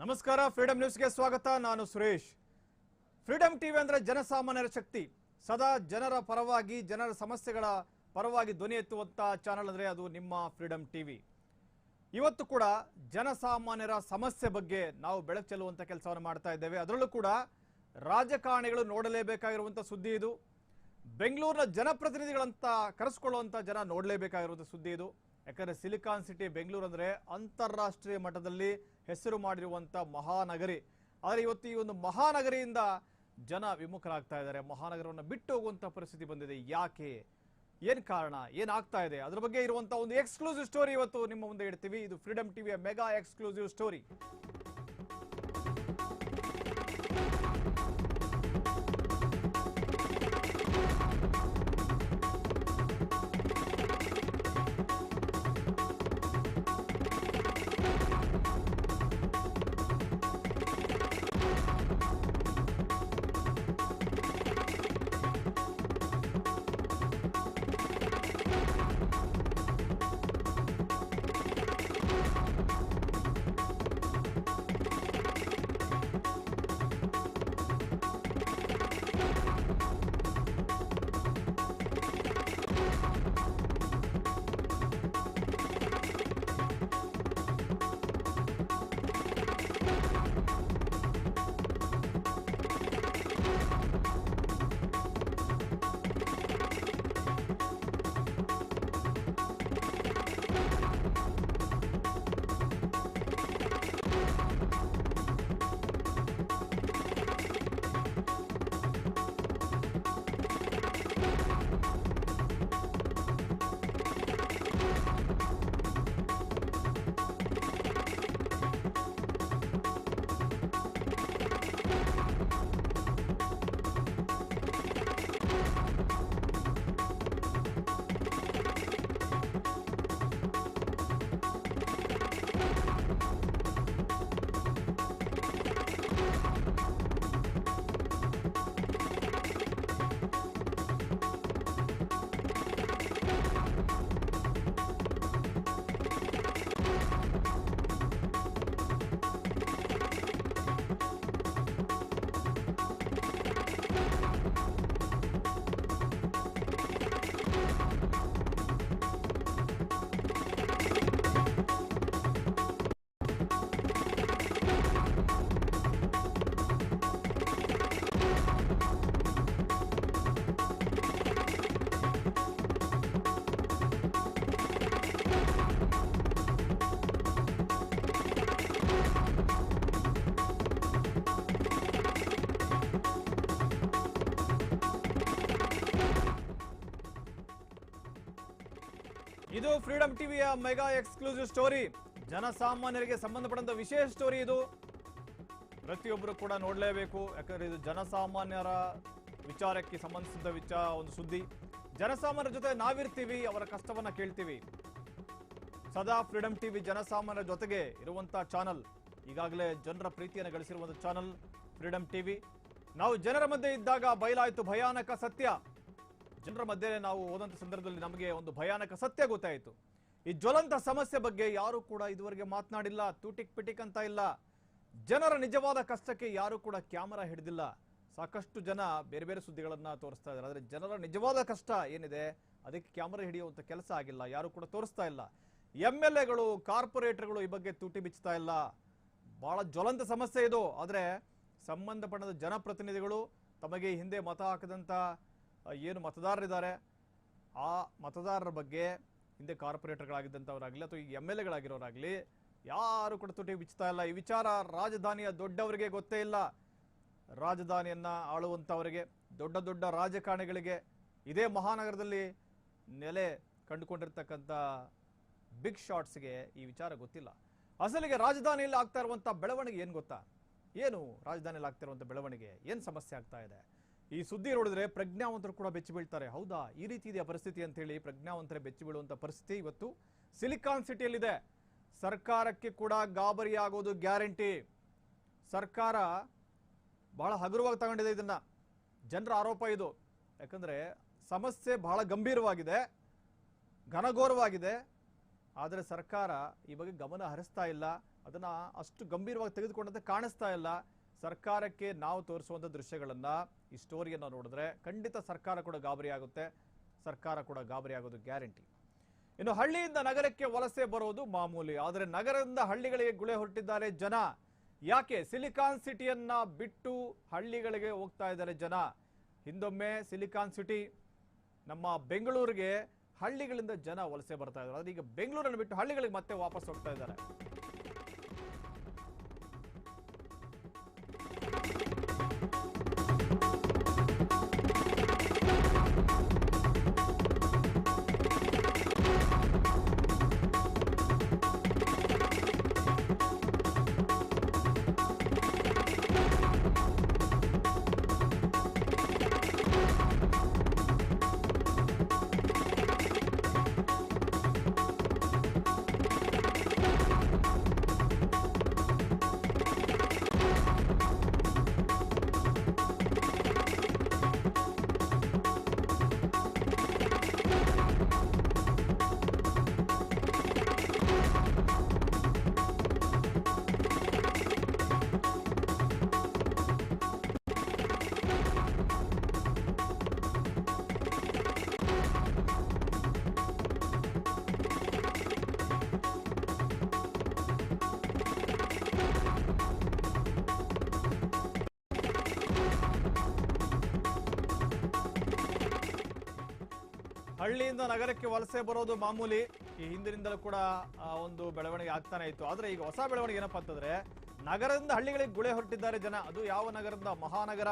ನಮಸ್ಕಾರ ಫ್ರೀಡಮ್ ನ್ಯೂಸ್ಗೆ ಸ್ವಾಗತ. ನಾನು ಸುರೇಶ್. ಫ್ರೀಡಮ್ ಟಿವಿ ಅಂದ್ರೆ ಜನಸಾಮಾನ್ಯರ ಶಕ್ತಿ. ಸದಾ ಜನರ ಪರವಾಗಿ, ಜನರ ಸಮಸ್ಯೆಗಳ ಪರವಾಗಿ ಧ್ವನಿ ಎತ್ತುವಂಥ ಚಾನಲ್ ಅಂದ್ರೆ ಅದು ನಿಮ್ಮ ಫ್ರೀಡಮ್ ಟಿವಿ ಇವತ್ತು ಕೂಡ ಜನಸಾಮಾನ್ಯರ ಸಮಸ್ಯೆ ಬಗ್ಗೆ ನಾವು ಬೆಳಕು ಚೆಲ್ಲುವಂತ ಕೆಲಸವನ್ನು ಮಾಡ್ತಾ ಇದ್ದೇವೆ. ಅದರಲ್ಲೂ ಕೂಡ ರಾಜಕಾರಣಿಗಳು ನೋಡಲೇಬೇಕಾಗಿರುವಂಥ ಸುದ್ದಿ ಇದು. ಬೆಂಗಳೂರಿನ ಜನಪ್ರತಿನಿಧಿಗಳಂತ ಕರೆಸ್ಕೊಳ್ಳುವಂಥ ಜನ ನೋಡಲೇಬೇಕಾಗಿರುವಂಥ ಸುದ್ದಿ ಇದು. ಯಾಕಂದ್ರೆ ಸಿಲಿಕಾನ್ ಸಿಟಿ ಬೆಂಗಳೂರು ಅಂದ್ರೆ ಅಂತಾರಾಷ್ಟ್ರೀಯ ಮಟ್ಟದಲ್ಲಿ ಹೆಸರು ಮಾಡಿರುವಂತ ಮಹಾನಗರಿ. ಆದರೆ ಇವತ್ತು ಈ ಒಂದು ಮಹಾನಗರಿಯಿಂದ ಜನ ವಿಮುಖರಾಗ್ತಾ ಇದ್ದಾರೆ. ಮಹಾನಗರವನ್ನು ಬಿಟ್ಟು ಹೋಗುವಂತ ಪರಿಸ್ಥಿತಿ ಬಂದಿದೆ. ಯಾಕೆ? ಏನ್ ಕಾರಣ? ಏನಾಗ್ತಾ ಇದೆ? ಅದ್ರ ಬಗ್ಗೆ ಇರುವಂತ ಒಂದು ಎಕ್ಸ್ಕ್ಲೂಸಿವ್ ಸ್ಟೋರಿ ಇವತ್ತು ನಿಮ್ಮ ಮುಂದೆ ಇಡ್ತೀವಿ. ಇದು ಫ್ರೀಡಮ್ ಟಿವಿಯ ಮೆಗಾ ಎಕ್ಸ್ಕ್ಲೂಸಿವ್ ಸ್ಟೋರಿ ಇದು ಫ್ರೀಡಮ್ ಟಿವಿಯ ಮೆಗಾ ಎಕ್ಸ್ಕ್ಲೂಸಿವ್ ಸ್ಟೋರಿ. ಜನಸಾಮಾನ್ಯರಿಗೆ ಸಂಬಂಧಪಟ್ಟಂತ ವಿಶೇಷ ಸ್ಟೋರಿ ಇದು. ಪ್ರತಿಯೊಬ್ಬರು ಕೂಡ ನೋಡಲೇಬೇಕು. ಯಾಕಂದ್ರೆ ಇದು ಜನಸಾಮಾನ್ಯರ ವಿಚಾರಕ್ಕೆ ಸಂಬಂಧಿಸಿದ ವಿಚಾರ ಒಂದು ಸುದ್ದಿ. ಜನಸಾಮಾನ್ಯರ ಜೊತೆ ನಾವಿರ್ತೀವಿ, ಅವರ ಕಷ್ಟವನ್ನ ಕೇಳ್ತೀವಿ. ಸದಾ ಫ್ರೀಡಂ ಟಿವಿ ಜನಸಾಮಾನ್ಯರ ಜೊತೆಗೆ ಇರುವಂತಹ ಚಾನಲ್. ಈಗಾಗಲೇ ಜನರ ಪ್ರೀತಿಯನ್ನು ಗಳಿಸಿರುವಂತಹ ಚಾನಲ್, ಫ್ರೀಡಂ ಟಿವಿ. ನಾವು ಜನರ ಮಧ್ಯೆ ಇದ್ದಾಗ ಬಯಲಾಯಿತು ಭಯಾನಕ ಸತ್ಯ. ಜನರ ಮಧ್ಯೆ ನಾವು ಹೋದಂಥ ಸಂದರ್ಭದಲ್ಲಿ ನಮಗೆ ಒಂದು ಭಯಾನಕ ಸತ್ಯ ಗೊತ್ತಾಯಿತು. ಈ ಜ್ವಲಂತ ಸಮಸ್ಯೆ ಬಗ್ಗೆ ಯಾರು ಕೂಡ ಇದುವರೆಗೆ ಮಾತನಾಡಿಲ್ಲ ತೂಟಿಕ್ ಪಿಟಿಕ್ ಅಂತ ಇಲ್ಲ. ಜನರ ನಿಜವಾದ ಕಷ್ಟಕ್ಕೆ ಯಾರು ಕೂಡ ಕ್ಯಾಮರಾ ಹಿಡಿದಿಲ್ಲ. ಸಾಕಷ್ಟು ಜನ ಬೇರೆ ಬೇರೆ ಸುದ್ದಿಗಳನ್ನ ತೋರಿಸ್ತಾ ಇದ್ದಾರೆ. ಆದರೆ ಜನರ ನಿಜವಾದ ಕಷ್ಟ ಏನಿದೆ ಅದಕ್ಕೆ ಕ್ಯಾಮರಾ ಹಿಡಿಯುವಂಥ ಕೆಲಸ ಆಗಿಲ್ಲ ಯಾರು ಕೂಡ ತೋರಿಸ್ತಾ ಇಲ್ಲ. ಎಂ ಎಲ್ ಎಗಳು ಕಾರ್ಪೊರೇಟರ್ಗಳು ಈ ಬಗ್ಗೆ ತೂಟಿ ಬಿಚ್ಚುತ್ತಾ ಇಲ್ಲ. ಬಹಳ ಜ್ವಲಂತ ಸಮಸ್ಯೆ ಇದು. ಆದರೆ ಸಂಬಂಧಪಟ್ಟ ಜನಪ್ರತಿನಿಧಿಗಳು ತಮಗೆ ಹಿಂದೆ ಮತ ಹಾಕದಂತ ಆ, ಏನು ಮತದಾರರಿದ್ದಾರೆ, ಆ ಮತದಾರರ ಬಗ್ಗೆ ಹಿಂದೆ ಕಾರ್ಪೊರೇಟರ್ಗಳಾಗಿದ್ದಂಥವರಾಗಲಿ ಅಥವಾ ಈಗ ಎಂ ಎಲ್ ಎಗಳಾಗಿರೋರಾಗಲಿ, ಯಾರು ಕೂಡ ತುಟಿ ಬಿಚ್ಚುತ್ತಾ ಇಲ್ಲ. ಈ ವಿಚಾರ ರಾಜಧಾನಿಯ ದೊಡ್ಡವರಿಗೆ ಗೊತ್ತೇ ಇಲ್ಲ. ರಾಜಧಾನಿಯನ್ನ ಆಳುವಂಥವರಿಗೆ, ದೊಡ್ಡ ದೊಡ್ಡ ರಾಜಕಾರಣಿಗಳಿಗೆ ಇದೇ ಮಹಾನಗರದಲ್ಲಿ ನೆಲೆ ಕಂಡುಕೊಂಡಿರ್ತಕ್ಕಂಥ ಬಿಗ್ ಶಾಟ್ಸ್ಗೆ ಈ ವಿಚಾರ ಗೊತ್ತಿಲ್ಲ. ಅಸಲಿಗೆ ರಾಜಧಾನಿಯಲ್ಲಿ ಆಗ್ತಾ ಇರುವಂಥ ಬೆಳವಣಿಗೆ ಏನು ಗೊತ್ತಾ? ಏನು ರಾಜಧಾನಿಯಲ್ಲಿ ಆಗ್ತಾ ಇರುವಂಥ ಬೆಳವಣಿಗೆ? ಏನು ಸಮಸ್ಯೆ ಆಗ್ತಾ ಇದೆ? ಈ ಸುದ್ದಿ ನೋಡಿದ್ರೆ ಪ್ರಜ್ಞಾವಂತರು ಕೂಡ ಬೆಚ್ಚಿ ಬೀಳ್ತಾರೆ. ಹೌದಾ? ಈ ರೀತಿ ಇದೆಯಾ ಪರಿಸ್ಥಿತಿ ಅಂತ ಹೇಳಿ ಪ್ರಜ್ಞಾವಂತರೇ ಬೆಚ್ಚಿ ಬೀಳುವಂತ ಪರಿಸ್ಥಿತಿ ಇವತ್ತು ಸಿಲಿಕಾನ್ ಸಿಟಿಯಲ್ಲಿದೆ. ಸರ್ಕಾರಕ್ಕೆ ಕೂಡ ಗಾಬರಿ ಆಗೋದು ಗ್ಯಾರಂಟಿ. ಸರ್ಕಾರ ಬಹಳ ಹಗುರವಾಗಿ ತಗೊಂಡಿದೆ ಇದನ್ನ. ಜನರ ಆರೋಪ ಇದು. ಯಾಕಂದ್ರೆ ಸಮಸ್ಯೆ ಬಹಳ ಗಂಭೀರವಾಗಿದೆ, ಘನಘೋರವಾಗಿದೆ. ಆದರೆ ಸರ್ಕಾರ ಈ ಬಗ್ಗೆ ಗಮನ ಹರಿಸ್ತಾ ಇಲ್ಲ. ಅದನ್ನ ಅಷ್ಟು ಗಂಭೀರವಾಗಿ ತೆಗೆದುಕೊಂಡಂತೆ ಕಾಣಿಸ್ತಾ ಇಲ್ಲ. ಸರ್ಕಾರಕ್ಕೆ ನಾವು ತೋರಿಸುವಂಥ ದೃಶ್ಯಗಳನ್ನ ಈ ಸ್ಟೋರಿಯನ್ನು ನೋಡಿದ್ರೆ ಖಂಡಿತ ಸರ್ಕಾರ ಕೂಡ ಗಾಬರಿ ಆಗುತ್ತೆ. ಸರ್ಕಾರ ಕೂಡ ಗಾಬರಿ ಆಗೋದು ಗ್ಯಾರಂಟಿ ಇನ್ನು ಹಳ್ಳಿಯಿಂದ ನಗರಕ್ಕೆ ವಲಸೆ ಬರೋದು ಮಾಮೂಲಿ. ಆದರೆ ನಗರದಿಂದ ಹಳ್ಳಿಗಳಿಗೆ ಗುಳೆ ಹೊರಟಿದ್ದಾರೆ ಜನ. ಯಾಕೆ? ಸಿಲಿಕಾನ್ ಸಿಟಿಯನ್ನ ಬಿಟ್ಟು ಹಳ್ಳಿಗಳಿಗೆ ಹೋಗ್ತಾ ಇದ್ದಾರೆ ಜನ. ಹಿಂದೊಮ್ಮೆ ಸಿಲಿಕಾನ್ ಸಿಟಿ ನಮ್ಮ ಬೆಂಗಳೂರಿಗೆ ಹಳ್ಳಿಗಳಿಂದ ಜನ ವಲಸೆ ಬರ್ತಾ ಇದ್ದಾರೆ. ಈಗ ಬೆಂಗಳೂರನ್ನು ಬಿಟ್ಟು ಹಳ್ಳಿಗಳಿಗೆ ಮತ್ತೆ ವಾಪಸ್ ಹೋಗ್ತಾ ಇದ್ದಾರೆ. ಹಳ್ಳಿಯಿಂದ ನಗರಕ್ಕೆ ವಲಸೆ ಬರೋದು ಮಾಮೂಲಿ. ಈ ಹಿಂದಿನಿಂದಲೂ ಕೂಡ ಒಂದು ಬೆಳವಣಿಗೆ ಆಗ್ತಾನೆ ಇತ್ತು. ಆದ್ರೆ ಈಗ ಹೊಸ ಬೆಳವಣಿಗೆ ಏನಪ್ಪಾ ಅಂತಂದ್ರೆ, ನಗರದಿಂದ ಹಳ್ಳಿಗಳಿಗೆ ಗುಳೆ ಹೊರಟಿದ್ದಾರೆ ಜನ. ಅದು ಯಾವ ನಗರದಿಂದ? ಮಹಾನಗರ.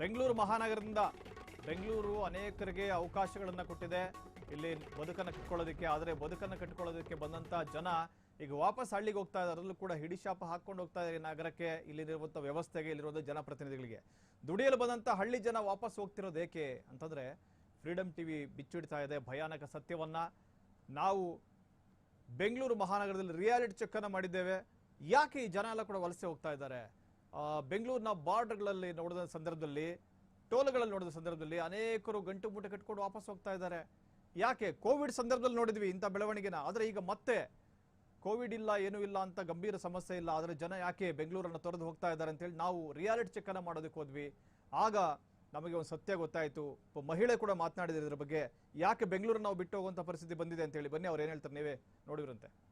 ಬೆಂಗಳೂರು ಮಹಾನಗರದಿಂದ. ಬೆಂಗಳೂರು ಅನೇಕರಿಗೆ ಅವಕಾಶಗಳನ್ನ ಕೊಟ್ಟಿದೆ. ಇಲ್ಲಿ ಬದುಕನ್ನು ಕಟ್ಕೊಳ್ಳೋದಕ್ಕೆ, ಆದರೆ ಬದುಕನ್ನು ಕಟ್ಕೊಳ್ಳೋದಕ್ಕೆ ಬಂದಂತ ಜನ ಈಗ ವಾಪಸ್ ಹಳ್ಳಿಗೆ ಹೋಗ್ತಾ ಇದ್ದಾರೆ. ಅದರಲ್ಲೂ ಕೂಡ ಹಿಡಿಶಾಪ ಹಾಕೊಂಡು ಹೋಗ್ತಾ ಇದ್ದಾರೆ ನಗರಕ್ಕೆ. ಇಲ್ಲಿರುವಂಥ ವ್ಯವಸ್ಥೆಗೆ ಇಲ್ಲಿರುವಂಥ ಜನಪ್ರತಿನಿಧಿಗಳಿಗೆ. ದುಡಿಯಲು ಬಂದಂತ ಹಳ್ಳಿ ಜನ ವಾಪಸ್ ಹೋಗ್ತಿರೋದು ಏಕೆ ಅಂತಂದ್ರೆ ಫ್ರೀಡಮ್ ಟಿವಿ ಬಿಚ್ಚಿಡ್ತಾ ಇದೆ. ಭಯಾನಕ ಸತ್ಯವನ್ನ ನಾವು ಬೆಂಗಳೂರು ಮಹಾನಗರದಲ್ಲಿ ರಿಯಾಲಿಟಿ ಚೆಕ್ ಮಾಡಿದ್ದೇವೆ. ಯಾಕೆ ಈ ಜನ ಎಲ್ಲ ಕೂಡ ವಲಸೆ ಹೋಗ್ತಾ ಇದ್ದಾರೆ? ಬೆಂಗಳೂರಿನ ಬಾರ್ಡರ್ಗಳಲ್ಲಿ ನೋಡಿದ ಸಂದರ್ಭದಲ್ಲಿ, ಟೋಲ್ಗಳಲ್ಲಿ ನೋಡಿದ ಸಂದರ್ಭದಲ್ಲಿ ಅನೇಕರು ಗಂಟು ಮೂಟೆ ಕಟ್ಕೊಂಡು ವಾಪಸ್ ಹೋಗ್ತಾ ಇದ್ದಾರೆ. ಯಾಕೆ? ಕೋವಿಡ್ ಸಂದರ್ಭದಲ್ಲಿ ನೋಡಿದ್ವಿ ಇಂಥ ಬೆಳವಣಿಗೆನ. ಆದರೆ ಈಗ ಮತ್ತೆ ಕೋವಿಡ್ ಇಲ್ಲ, ಏನೂ ಇಲ್ಲ ಅಂತ ಗಂಭೀರ ಸಮಸ್ಯೆ ಇಲ್ಲ. ಆದರೆ ಜನ ಯಾಕೆ ಬೆಂಗಳೂರನ್ನು ತೊರೆದು ಹೋಗ್ತಾ ಇದ್ದಾರೆ ಅಂತೇಳಿ ನಾವು ರಿಯಾಲಿಟಿ ಚೆಕ್ ಅನ್ನ ಮಾಡೋದಕ್ಕೆ ಹೋದ್ವಿ. ಆಗ ನಮಗೆ ಒಂದು ಸತ್ಯ ಗೊತ್ತಾಯಿತು. ಮಹಿಳೆ ಕೂಡ ಮಾತನಾಡಿದ್ರು ಇದ್ರ ಬಗ್ಗೆ ಯಾಕೆ ಬೆಂಗಳೂರು ನಾವು ಬಿಟ್ಟು ಹೋಗುವಂಥ ಪರಿಸ್ಥಿತಿ ಬಂದಿದೆ ಅಂತೇಳಿ ಬನ್ನಿ ಅವ್ರು ಏನು ಹೇಳ್ತಾರೆ ನೀವೇ ನೋಡಿವ್ರಂತೆ. ಆ,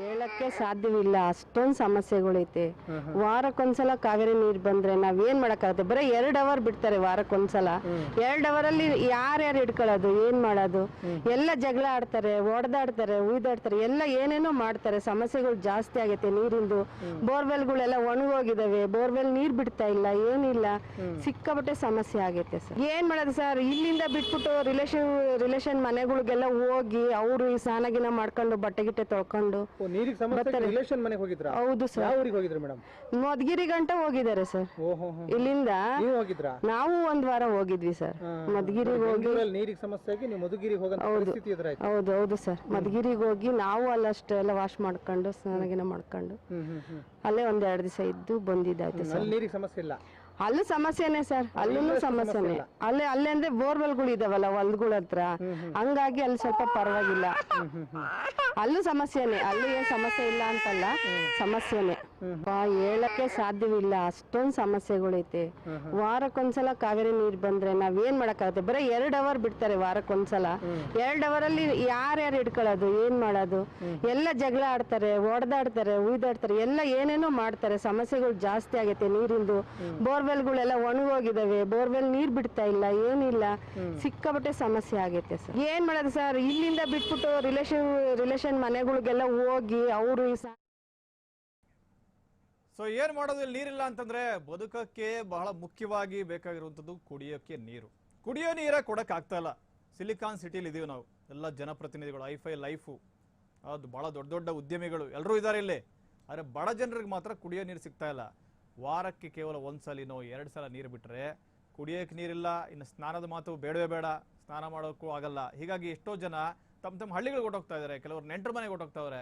ಹೇಳಕ್ಕೆ ಸಾಧ್ಯವಿಲ್ಲ ಅಷ್ಟೊಂದು ಸಮಸ್ಯೆಗಳೈತೆ ವಾರಕ್ಕೊಂದ್ಸಲ ಕಾವೇರಿ ನೀರು ಬಂದ್ರೆ ನಾವೇನ್ ಮಾಡಕ್ಕಾಗತ್ತೆ? ಬರೀ ಎರಡ್ ಅವರ್ ಬಿಡ್ತಾರೆ ವಾರಕ್ಕೊಂದ್ಸಲ. ಎರಡ್ ಅವರ್ ಅಲ್ಲಿ ಯಾರ್ಯಾರು ಇಟ್ಕೊಳ್ಳೋದು ಏನ್ ಮಾಡೋದು? ಎಲ್ಲ ಜಗಳ ಆಡ್ತಾರೆ ಒಡ್ದಾಡ್ತಾರೆ ಉಯ್ದಾಡ್ತಾರೆ ಎಲ್ಲ ಏನೇನೋ ಮಾಡ್ತಾರೆ. ಸಮಸ್ಯೆಗಳು ಜಾಸ್ತಿ ಆಗೈತೆ ನೀರಿಂದು. ಬೋರ್ವೆಲ್ಗಳೆಲ್ಲ ಒಣಗೋಗಿದಾವೆ ಬೋರ್ವೆಲ್ ನೀರ್ ಬಿಡ್ತಾ ಇಲ್ಲ ಏನಿಲ್ಲ. ಸಿಕ್ಕಾಪಟ್ಟೆ ಸಮಸ್ಯೆ ಆಗೈತೆ ಸರ್. ಏನ್ ಮಾಡೋದು ಸರ್? ಇಲ್ಲಿಂದ ಬಿಟ್ಬಿಟ್ಟು ರಿಲೇಷನ್ ರಿಲೇಷನ್ ಮನೆಗಳಿಗೆಲ್ಲ ಹೋಗಿ ಅವರು ಈ ಸ್ನಾನಗಿನ ಮಾಡ್ಕೊಂಡು ಬಟ್ಟೆ ಗಿಟ್ಟೆ ತೊಳ್ಕೊಂಡು ಓ ನೀರಿಗೆ ಸಮಸ್ಯೆ ರಿಲೇಷನ್ ಮನೆಗೆ ಹೋಗಿದ್ರಾ? ಹೌದು ಸರ್. ಯಾವ ಊರಿಗೆ ಹೋಗಿದ್ರಿ ಮೇಡಮ್ ಮದ್ಗಿರಿ ಗಂಟ ಹೋಗಿದ್ದಾರೆ ಸರ್. ಓಹೋ ಇಲ್ಲಿಂದ ನೀವು ಹೋಗಿದ್ರಾ? ನಾವು ಒಂದ್ ವಾರ ಹೋಗಿದ್ವಿ ಸರ್. ಮದ್ಗಿರಿಗೆ ಹೋಗಿ ಬೆಂಗಳೂರಲ್ಲಿ ನೀರಿಗೆ ಸಮಸ್ಯೆ ಆಗಿ ನೀವು ಮಧುಗಿರಿಗೆ ಹೋಗಂತ ಪರಿಸ್ಥಿತಿ ಎದುರಾಯ್ತು. ಹೌದು ಹೌದು ಸರ್. ಮದ್ಗಿರಿಗೆ ಹೋಗಿ ನಾವು ಅಲ್ಲಷ್ಟೆಲ್ಲ ವಾಶ್ ಮಾಡ್ಕೊಂಡು ಸ್ನಾನಗಿನ ಮಾಡ್ಕೊಂಡು ಹ್ಮ್ ಹ್ಮ್ ಹ್ಮ್. ಅಲ್ಲೇ ಒಂದ್ ಎರಡ್ ದಿವಸ ಇದ್ದು ಬಂದಿದ್ದಾಯ್ತು ಸರ್. ಅಲ್ಲಿ ನೀರಿಗೆ ಸಮಸ್ಯೆ ಇಲ್ಲ? ಅಲ್ಲೂ ಸಮಸ್ಯೆನೆ ಸರ್ ಅಲ್ಲೂ ಸಮಸ್ಯೆನೆ. ಅಲ್ಲೇ ಅಲ್ಲೇ ಅಂದ್ರೆ ಬೋರ್ವೆಲ್ಗಳು ಇದಾವಲ್ಲ ಹೊಲ್ಗಳ ಹತ್ರ? ಹಂಗಾಗಿ ಅಲ್ಲಿ ಸ್ವಲ್ಪ ಪರವಾಗಿಲ್ಲ. ಅಲ್ಲೂ ಸಮಸ್ಯೆನೆ. ಅಲ್ಲೂ ಏನ್ ಸಮಸ್ಯೆ ಇಲ್ಲ ಅಂತಲ್ಲ ಸಮಸ್ಯೆನೆ. ಹೇಳಕ್ಕೆ ಸಾಧ್ಯವಿಲ್ಲ. ಅಷ್ಟೊಂದು ಸಮಸ್ಯೆಗಳೈತೆ ವಾರಕ್ಕೊಂದ್ಸಲ ಕಾವೇರಿ ನೀರ್ ಬಂದ್ರೆ ನಾವೇನ್ ಮಾಡಕ್ಕಾಗುತ್ತೆ? ಬರೀ ಎರಡ್ ಅವರ್ ಬಿಡ್ತಾರೆ ವಾರಕ್ಕೊಂದ್ಸಲ. ಎರಡ್ ಅವರ್ ಅಲ್ಲಿ ಯಾರ್ಯಾರು ಇಟ್ಕೊಳ್ಳೋದು? ಏನ್ ಮಾಡೋದು? ಎಲ್ಲ ಜಗಳ ಆಡ್ತಾರೆ ಒಡ್ದಾಡ್ತಾರೆ ಉಯ್ದಾಡ್ತಾರೆ ಎಲ್ಲ ಏನೇನೋ ಮಾಡ್ತಾರೆ. ಸಮಸ್ಯೆಗಳು ಜಾಸ್ತಿ ಆಗೈತೆ ನೀರಿಂದು. ಬೋರ್ವೆಲ್ಗಳೆಲ್ಲ ಒಣಗೋಗಿದಾವೆ ಬೋರ್ವೆಲ್ ನೀರ್ ಬಿಡ್ತಾ ಇಲ್ಲ ಏನಿಲ್ಲ. ಸಿಕ್ಕಾಪಟ್ಟೆ ಸಮಸ್ಯೆ ಆಗೈತೆ ಸರ್. ಏನ್ ಮಾಡೋದು ಸರ್? ಇಲ್ಲಿಂದ ಬಿಟ್ಬಿಟ್ಟು ರಿಲೇಷನ್ ರಿಲೇಷನ್ ಮನೆಗಳಿಗೆಲ್ಲ ಹೋಗಿ ಅವರು ಸೊ ಏನ್ ಮಾಡೋದು? ಇಲ್ಲಿ ನೀರಿಲ್ಲ ಅಂತಂದ್ರೆ ಬದುಕಕ್ಕೆ ಬಹಳ ಮುಖ್ಯವಾಗಿ ಬೇಕಾಗಿರುವಂತದ್ದು ಕುಡಿಯೋಕೆ ನೀರು. ಕುಡಿಯೋ ನೀರ ಕೊಡಕ್ ಆಗ್ತಾ ಇಲ್ಲ. ಸಿಲಿಕಾನ್ ಸಿಟಿಲಿ ಇದೀವಿ ನಾವು. ಎಲ್ಲ ಜನಪ್ರತಿನಿಧಿಗಳು ಐಫೈ ಲೈಫು ಅದು ಬಹಳ ದೊಡ್ಡ ದೊಡ್ಡ ಉದ್ಯಮಿಗಳು ಎಲ್ಲರೂ ಇದ್ದಾರೆ ಇಲ್ಲಿ. ಆದರೆ ಬಡ ಜನರಿಗೆ ಮಾತ್ರ ಕುಡಿಯೋ ನೀರು ಸಿಗ್ತಾ ಇಲ್ಲ. ವಾರಕ್ಕೆ ಕೇವಲ ಒಂದು ಎರಡು ಸಲ ನೀರು ಬಿಟ್ಟರೆ ಕುಡಿಯೋಕೆ ನೀರಿಲ್ಲ, ಇನ್ನು ಸ್ನಾನದ ಮಾತು ಬೇಡವೇ ಬೇಡ, ಸ್ನಾನ ಮಾಡೋಕ್ಕೂ ಆಗಲ್ಲ. ಹೀಗಾಗಿ ಎಷ್ಟೋ ಜನ ತಮ್ಮ ತಮ್ಮ ಹಳ್ಳಿಗಳಿಗೆ ಹೊಟ್ಟೋಗ್ತಾ ಇದ್ದಾರೆ ಕೆಲವರು ನೆಂಟರ ಮನೆಗೆ ಹೊಟ್ಟೋಗ್ತಾವ್ರೆ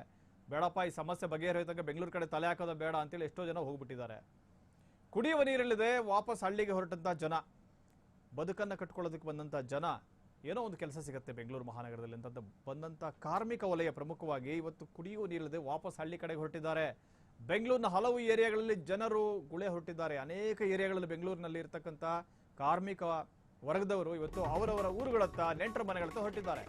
ಬೇಡಪ್ಪ, ಈ ಸಮಸ್ಯೆ ಬಗೆಹರಿಯೋತಕ್ಕ ಬೆಂಗಳೂರು ಕಡೆ ತಲೆ ಹಾಕೋದು ಬೇಡ ಅಂತೇಳಿ ಎಷ್ಟೋ ಜನ ಹೋಗ್ಬಿಟ್ಟಿದ್ದಾರೆ. ಕುಡಿಯುವ ನೀರಿಲ್ಲದೆ ವಾಪಸ್ ಹಳ್ಳಿಗೆ ಹೊರಟಂತ ಜನ, ಬದುಕನ್ನು ಕಟ್ಕೊಳ್ಳೋದಕ್ಕೆ ಬಂದಂಥ ಜನ, ಏನೋ ಒಂದು ಕೆಲಸ ಸಿಗುತ್ತೆ ಬೆಂಗಳೂರು ಮಹಾನಗರದಲ್ಲಿ ಅಂತ ಬಂದಂಥ ಕಾರ್ಮಿಕ ವಲಯ ಪ್ರಮುಖವಾಗಿ ಇವತ್ತು ಕುಡಿಯುವ ನೀರಿಲ್ಲದೆ ವಾಪಸ್ ಹಳ್ಳಿ ಕಡೆಗೆ ಹೊರಟಿದ್ದಾರೆ. ಬೆಂಗಳೂರಿನ ಹಲವು ಏರಿಯಾಗಳಲ್ಲಿ ಜನರು ಗುಳೆ ಹೊರಟಿದ್ದಾರೆ. ಅನೇಕ ಏರಿಯಾಗಳಲ್ಲಿ ಬೆಂಗಳೂರಿನಲ್ಲಿ ಇರತಕ್ಕಂಥ ಕಾರ್ಮಿಕ ವರ್ಗದವರು ಇವತ್ತು ಅವರವರ ಊರುಗಳತ್ತ ನೆಂಟರ ಮನೆಗಳತ್ತ ಹೊರಟಿದ್ದಾರೆ.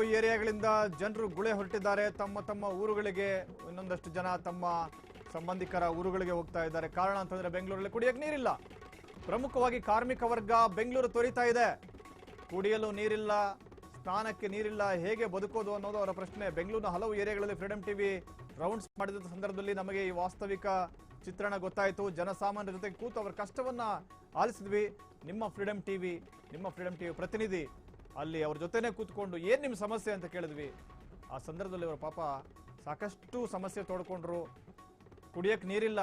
ಹಲವು ಏರಿಯಾಗಳಿಂದ ಜನರು ಗುಳೆ ಹೊರಟಿದ್ದಾರೆ. ತಮ್ಮ ತಮ್ಮ ಊರುಗಳಿಗೆ ಇನ್ನೊಂದಷ್ಟು ಜನ ತಮ್ಮ ಸಂಬಂಧಿಕರ ಊರುಗಳಿಗೆ ಹೋಗ್ತಾ ಇದ್ದಾರೆ. ಕಾರಣ ಅಂತಂದ್ರೆ ಬೆಂಗಳೂರಲ್ಲಿ ಕುಡಿಯಕ್ಕೆ ನೀರಿಲ್ಲ. ಪ್ರಮುಖವಾಗಿ ಕಾರ್ಮಿಕ ವರ್ಗ ಬೆಂಗಳೂರು ತೊರಿತಾ ಇದೆ. ಕುಡಿಯಲು ನೀರಿಲ್ಲ, ಸ್ನಾನಕ್ಕೆ ನೀರಿಲ್ಲ, ಹೇಗೆ ಬದುಕೋದು ಅನ್ನೋದು ಅವರ ಪ್ರಶ್ನೆ. ಬೆಂಗಳೂರಿನ ಹಲವು ಏರಿಯಾಗಳಲ್ಲಿ ಫ್ರೀಡಮ್ ಟಿವಿ ರೌಂಡ್ಸ್ ಮಾಡಿದ ಸಂದರ್ಭದಲ್ಲಿ ನಮಗೆ ಈ ವಾಸ್ತವಿಕ ಚಿತ್ರಣ ಗೊತ್ತಾಯಿತು. ಜನಸಾಮಾನ್ಯರ ಜೊತೆ ಕೂತು ಅವರ ಕಷ್ಟವನ್ನ ಆಲಿಸಿದ್ವಿ. ನಿಮ್ಮ ಫ್ರೀಡಮ್ ಟಿವಿ, ನಿಮ್ಮ ಫ್ರೀಡಮ್ ಟಿವಿ ಪ್ರತಿನಿಧಿ ಅಲ್ಲಿ ಅವ್ರ ಜೊತೆನೆ ಕೂತ್ಕೊಂಡು ಏನ್ ನಿಮ್ಮ ಸಮಸ್ಯೆ ಅಂತ ಕೇಳಿದ್ವಿ. ಆ ಸಂದರ್ಭದಲ್ಲಿ ಅವರ ಪಾಪ ಸಾಕಷ್ಟು ಸಮಸ್ಯೆ ತೋಡ್ಕೊಂಡ್ರು. ಕುಡಿಯಕ್ಕೆ ನೀರಿಲ್ಲ.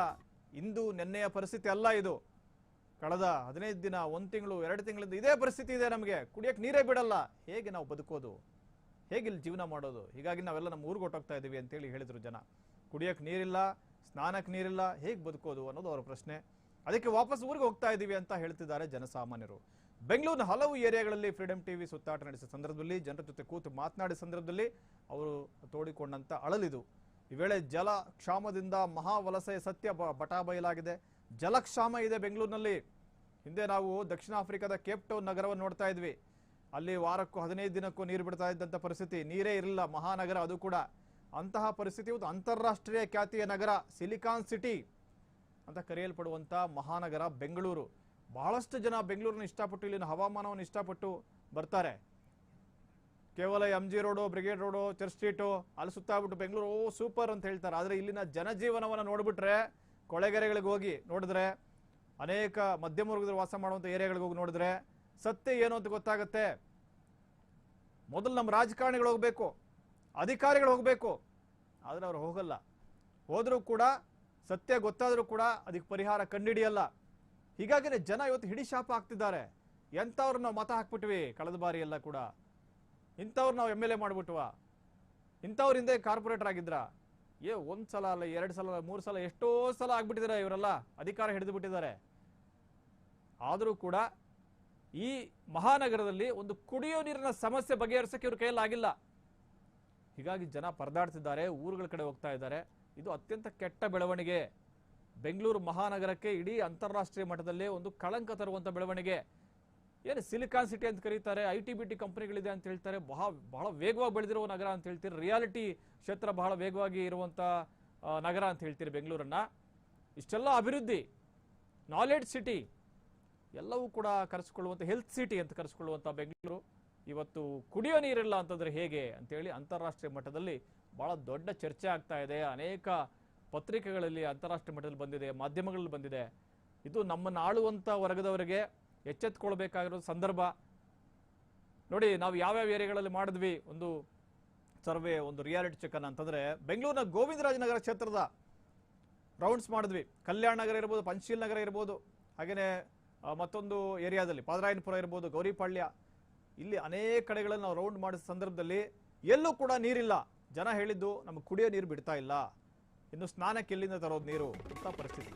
ಇಂದು ನೆನ್ನೆಯ ಪರಿಸ್ಥಿತಿ ಅಲ್ಲ ಇದು. ಕಳೆದ ಹದಿನೈದು ದಿನ, ಒಂದು ತಿಂಗಳು, ಎರಡು ತಿಂಗಳಿಂದ ಇದೇ ಪರಿಸ್ಥಿತಿ ಇದೆ ನಮಗೆ. ಕುಡಿಯಕ್ಕೆ ನೀರೇ ಬಿಡಲ್ಲ. ಹೇಗೆ ನಾವು ಬದುಕೋದು? ಹೇಗೆ ಇಲ್ಲಿ ಜೀವನ ಮಾಡೋದು? ಹೀಗಾಗಿ ನಾವೆಲ್ಲ ನಮ್ಮ ಊರಿಗೆ ಹೊಟ್ಟೋಗ್ತಾ ಇದ್ದೀವಿ ಅಂತೇಳಿ ಹೇಳಿದ್ರು ಜನ. ಕುಡಿಯಕ್ಕೆ ನೀರಿಲ್ಲ ಸ್ನಾನಕ್ಕೆ ನೀರಿಲ್ಲ, ಹೇಗೆ ಬದುಕೋದು ಅನ್ನೋದು ಅವರ ಪ್ರಶ್ನೆ. ಅದಕ್ಕೆ ವಾಪಸ್ ಊರಿಗೆ ಹೋಗ್ತಾ ಇದ್ದೀವಿ ಅಂತ ಹೇಳ್ತಿದ್ದಾರೆ ಜನಸಾಮಾನ್ಯರು. ಬೆಂಗಳೂರಿನ ಹಲವು ಏರಿಯಾಗಳಲ್ಲಿ ಫ್ರೀಡಂ ಟಿವಿ ಸುತ್ತಾಟ ನಡೆಸಿದ ಸಂದರ್ಭದಲ್ಲಿ ಜನರ ಜೊತೆ ಕೂತು ಮಾತನಾಡಿದ ಸಂದರ್ಭದಲ್ಲಿ ಅವರು ತೋಡಿಕೊಂಡಂತ ಅಳಲಿದು. ಈ ವೇಳೆ ಜಲ ಕ್ಷಾಮದಿಂದ ಮಹಾ ವಲಸೆ ಸತ್ಯ ಬಟಾ ಬಯಲಾಗಿದೆ ಜಲಕ್ಷಾಮ ಇದೆ ಬೆಂಗಳೂರಿನಲ್ಲಿ. ಹಿಂದೆ ನಾವು ದಕ್ಷಿಣ ಆಫ್ರಿಕಾದ ಕೇಪ್ ಟೌನ್ ನಗರವನ್ನು ನೋಡ್ತಾ ಇದ್ವಿ. ಅಲ್ಲಿ ವಾರಕ್ಕೂ ಹದಿನೈದು ದಿನಕ್ಕೂ ನೀರು ಬಿಡ್ತಾ ಇದ್ದಂಥ ಪರಿಸ್ಥಿತಿ. ನೀರೇ ಇರಲಿಲ್ಲ, ಮಹಾನಗರ ಅದು ಕೂಡ. ಅಂತಹ ಪರಿಸ್ಥಿತಿ ಒಂದು ಅಂತಾರಾಷ್ಟ್ರೀಯ ಖ್ಯಾತಿಯ ನಗರ, ಸಿಲಿಕಾನ್ ಸಿಟಿ ಅಂತ ಕರೆಯಲ್ಪಡುವಂಥ ಮಹಾನಗರ ಬೆಂಗಳೂರು. ಬಹಳಷ್ಟು ಜನ ಬೆಂಗಳೂರನ್ನ ಇಷ್ಟಪಟ್ಟು, ಇಲ್ಲಿನ ಹವಾಮಾನವನ್ನು ಇಷ್ಟಪಟ್ಟು ಬರ್ತಾರೆ. ಕೇವಲ M G Road Brigade Road Church Street ಅಲ್ಲಿ ಸುತ್ತಾಗ್ಬಿಟ್ಟು ಬೆಂಗಳೂರು, ಓ, ಸೂಪರ್ ಅಂತ ಹೇಳ್ತಾರೆ. ಆದರೆ ಇಲ್ಲಿನ ಜನಜೀವನವನ್ನು ನೋಡಿಬಿಟ್ರೆ, ಕೊಳೆಗೆರೆಗಳಿಗೆ ಹೋಗಿ ನೋಡಿದ್ರೆ, ಅನೇಕ ಮಧ್ಯಮ ವರ್ಗದ ವಾಸ ಮಾಡುವಂಥ ಏರಿಯಾಗಳಿಗೆ ಹೋಗಿ ನೋಡಿದ್ರೆ, ಸತ್ಯ ಏನು ಅಂತ ಗೊತ್ತಾಗುತ್ತೆ. ಮೊದಲು ನಮ್ಮ ರಾಜಕಾರಣಿಗಳು ಹೋಗಬೇಕು, ಅಧಿಕಾರಿಗಳು ಹೋಗಬೇಕು, ಆದರೆ ಅವ್ರು ಹೋಗಲ್ಲ. ಹೋದರೂ ಕೂಡ ಸತ್ಯ ಗೊತ್ತಾದರೂ ಕೂಡ ಅದಕ್ಕೆ ಪರಿಹಾರ ಕಂಡಿಡಿಯಲ್ಲ ಹೀಗಾಗಿನೇ ಜನ ಇವತ್ತು ಹಿಡಿ ಶಾಪ ಆಗ್ತಿದ್ದಾರೆ ಎಂಥವ್ರು ನಾವು ಮತ ಹಾಕ್ಬಿಟ್ವಿ ಕಳೆದ ಬಾರಿ ಎಲ್ಲ ಕೂಡ. ಇಂಥವ್ರು ನಾವು ಎಂ ಎಲ್ ಎ ಮಾಡಿಬಿಟ್ವ? ಇಂಥವ್ರ ಹಿಂದೆ ಕಾರ್ಪೊರೇಟರ್ ಆಗಿದ್ರ? ಏ, ಒಂದು ಸಲ ಅಲ್ಲ, ಎರಡು ಸಲ ಮೂರು ಸಲ ಎಷ್ಟೋ ಸಲ ಆಗ್ಬಿಟ್ಟಿದ್ದಾರೆ ಇವರೆಲ್ಲ. ಅಧಿಕಾರ ಹಿಡಿದು ಬಿಟ್ಟಿದ್ದಾರೆ. ಆದರೂ ಕೂಡ ಈ ಮಹಾನಗರದಲ್ಲಿ ಒಂದು ಕುಡಿಯೋ ನೀರಿನ ಸಮಸ್ಯೆ ಬಗೆಹರಿಸಕ್ಕೆ ಇವ್ರ ಕೈಯಲ್ಲಿ ಆಗಿಲ್ಲ. ಹೀಗಾಗಿ ಜನ ಪರದಾಡ್ತಿದ್ದಾರೆ, ಊರುಗಳ ಕಡೆ ಹೋಗ್ತಾ ಇದ್ದಾರೆ. ಇದು ಅತ್ಯಂತ ಕೆಟ್ಟ ಬೆಳವಣಿಗೆ. ಬೆಂಗಳೂರು ಮಹಾನಗರಕ್ಕೆ ಇಡೀ ಅಂತಾರಾಷ್ಟ್ರೀಯ ಮಟ್ಟದಲ್ಲೇ ಒಂದು ಕಳಂಕ ತರುವಂಥ ಬೆಳವಣಿಗೆ. ಏನು ಸಿಲಿಕಾನ್ ಸಿಟಿ ಅಂತ ಕರೀತಾರೆ, ಐ ಟಿ ಬಿ ಟಿ ಕಂಪ್ನಿಗಳಿದೆ ಅಂತ ಹೇಳ್ತಾರೆ, ಬಹಳ ಬಹಳ ವೇಗವಾಗಿ ಬೆಳೆದಿರುವ ನಗರ ಅಂತ ಹೇಳ್ತೀರಿ, ರಿಯಾಲಿಟಿ ಕ್ಷೇತ್ರ ಬಹಳ ವೇಗವಾಗಿ ಇರುವಂಥ ನಗರ ಅಂತ ಹೇಳ್ತೀರಿ ಬೆಂಗಳೂರನ್ನ. ಇಷ್ಟೆಲ್ಲ ಅಭಿವೃದ್ಧಿ ನಾಲೆಡ್ಜ್ ಸಿಟಿ ಎಲ್ಲವೂ ಕೂಡ ಕರೆಸಿಕೊಳ್ಳುವಂಥ ಹೆಲ್ತ್ ಸಿಟಿ ಅಂತ ಕರೆಸಿಕೊಳ್ಳುವಂಥ ಬೆಂಗಳೂರು. ಇವತ್ತು ಕುಡಿಯೋ ನೀರಿಲ್ಲ ಅಂತಂದ್ರೆ ಹೇಗೆ ಅಂತೇಳಿ ಅಂತಾರಾಷ್ಟ್ರೀಯ ಮಟ್ಟದಲ್ಲಿ ಬಹಳ ದೊಡ್ಡ ಚರ್ಚೆ ಆಗ್ತಾ ಇದೆ. ಅನೇಕ ಪತ್ರಿಕೆಗಳಲ್ಲಿ ಅಂತಾರಾಷ್ಟ್ರೀಯ ಮಟ್ಟದಲ್ಲಿ ಬಂದಿದೆ, ಮಾಧ್ಯಮಗಳಲ್ಲಿ ಬಂದಿದೆ. ಇದು ನಮ್ಮನ್ನು ಆಳುವಂಥ ವರ್ಗದವರಿಗೆ ಎಚ್ಚೆತ್ಕೊಳ್ಬೇಕಾಗಿರೋ ಸಂದರ್ಭ. ನೋಡಿ, ನಾವು ಯಾವ್ಯಾವ ಏರಿಯಾಗಳಲ್ಲಿ ಮಾಡಿದ್ವಿ? ಒಂದು ಸರ್ವೆ, ಒಂದು ರಿಯಾಲಿಟಿ ಚೆಕ್ ಅನ್ನ ಅಂತಂದ್ರೆ, ಬೆಂಗಳೂರಿನ ಗೋವಿಂದರಾಜನಗರ ಕ್ಷೇತ್ರದ ರೌಂಡ್ಸ್ ಮಾಡಿದ್ವಿ. ಕಲ್ಯಾಣ ನಗರ ಇರ್ಬೋದು, ಪಂಚಶೀಲ್ ನಗರ ಇರ್ಬೋದು ಹಾಗೆಯೇ ಮತ್ತೊಂದು ಏರಿಯಾದಲ್ಲಿ ಪಾದರಾಯನಪುರ ಇರ್ಬೋದು, ಗೌರಿಪಾಳ್ಯ. ಇಲ್ಲಿ ಅನೇಕ ಕಡೆಗಳಲ್ಲಿ ನಾವು ರೌಂಡ್ ಮಾಡಿದ ಸಂದರ್ಭದಲ್ಲಿ ಎಲ್ಲೂ ಕೂಡ ನೀರಿಲ್ಲ. ಜನ ಹೇಳಿದ್ದು, ನಮಗೆ ಕುಡಿಯೋ ನೀರು ಬಿಡ್ತಾ ಇಲ್ಲ. ಇನ್ನು ಸ್ನಾನಕ್ಕೆ ಎಲ್ಲಿಂದ ತರೋದು ನೀರು ಅಂತ ಪರಿಸ್ಥಿತಿ.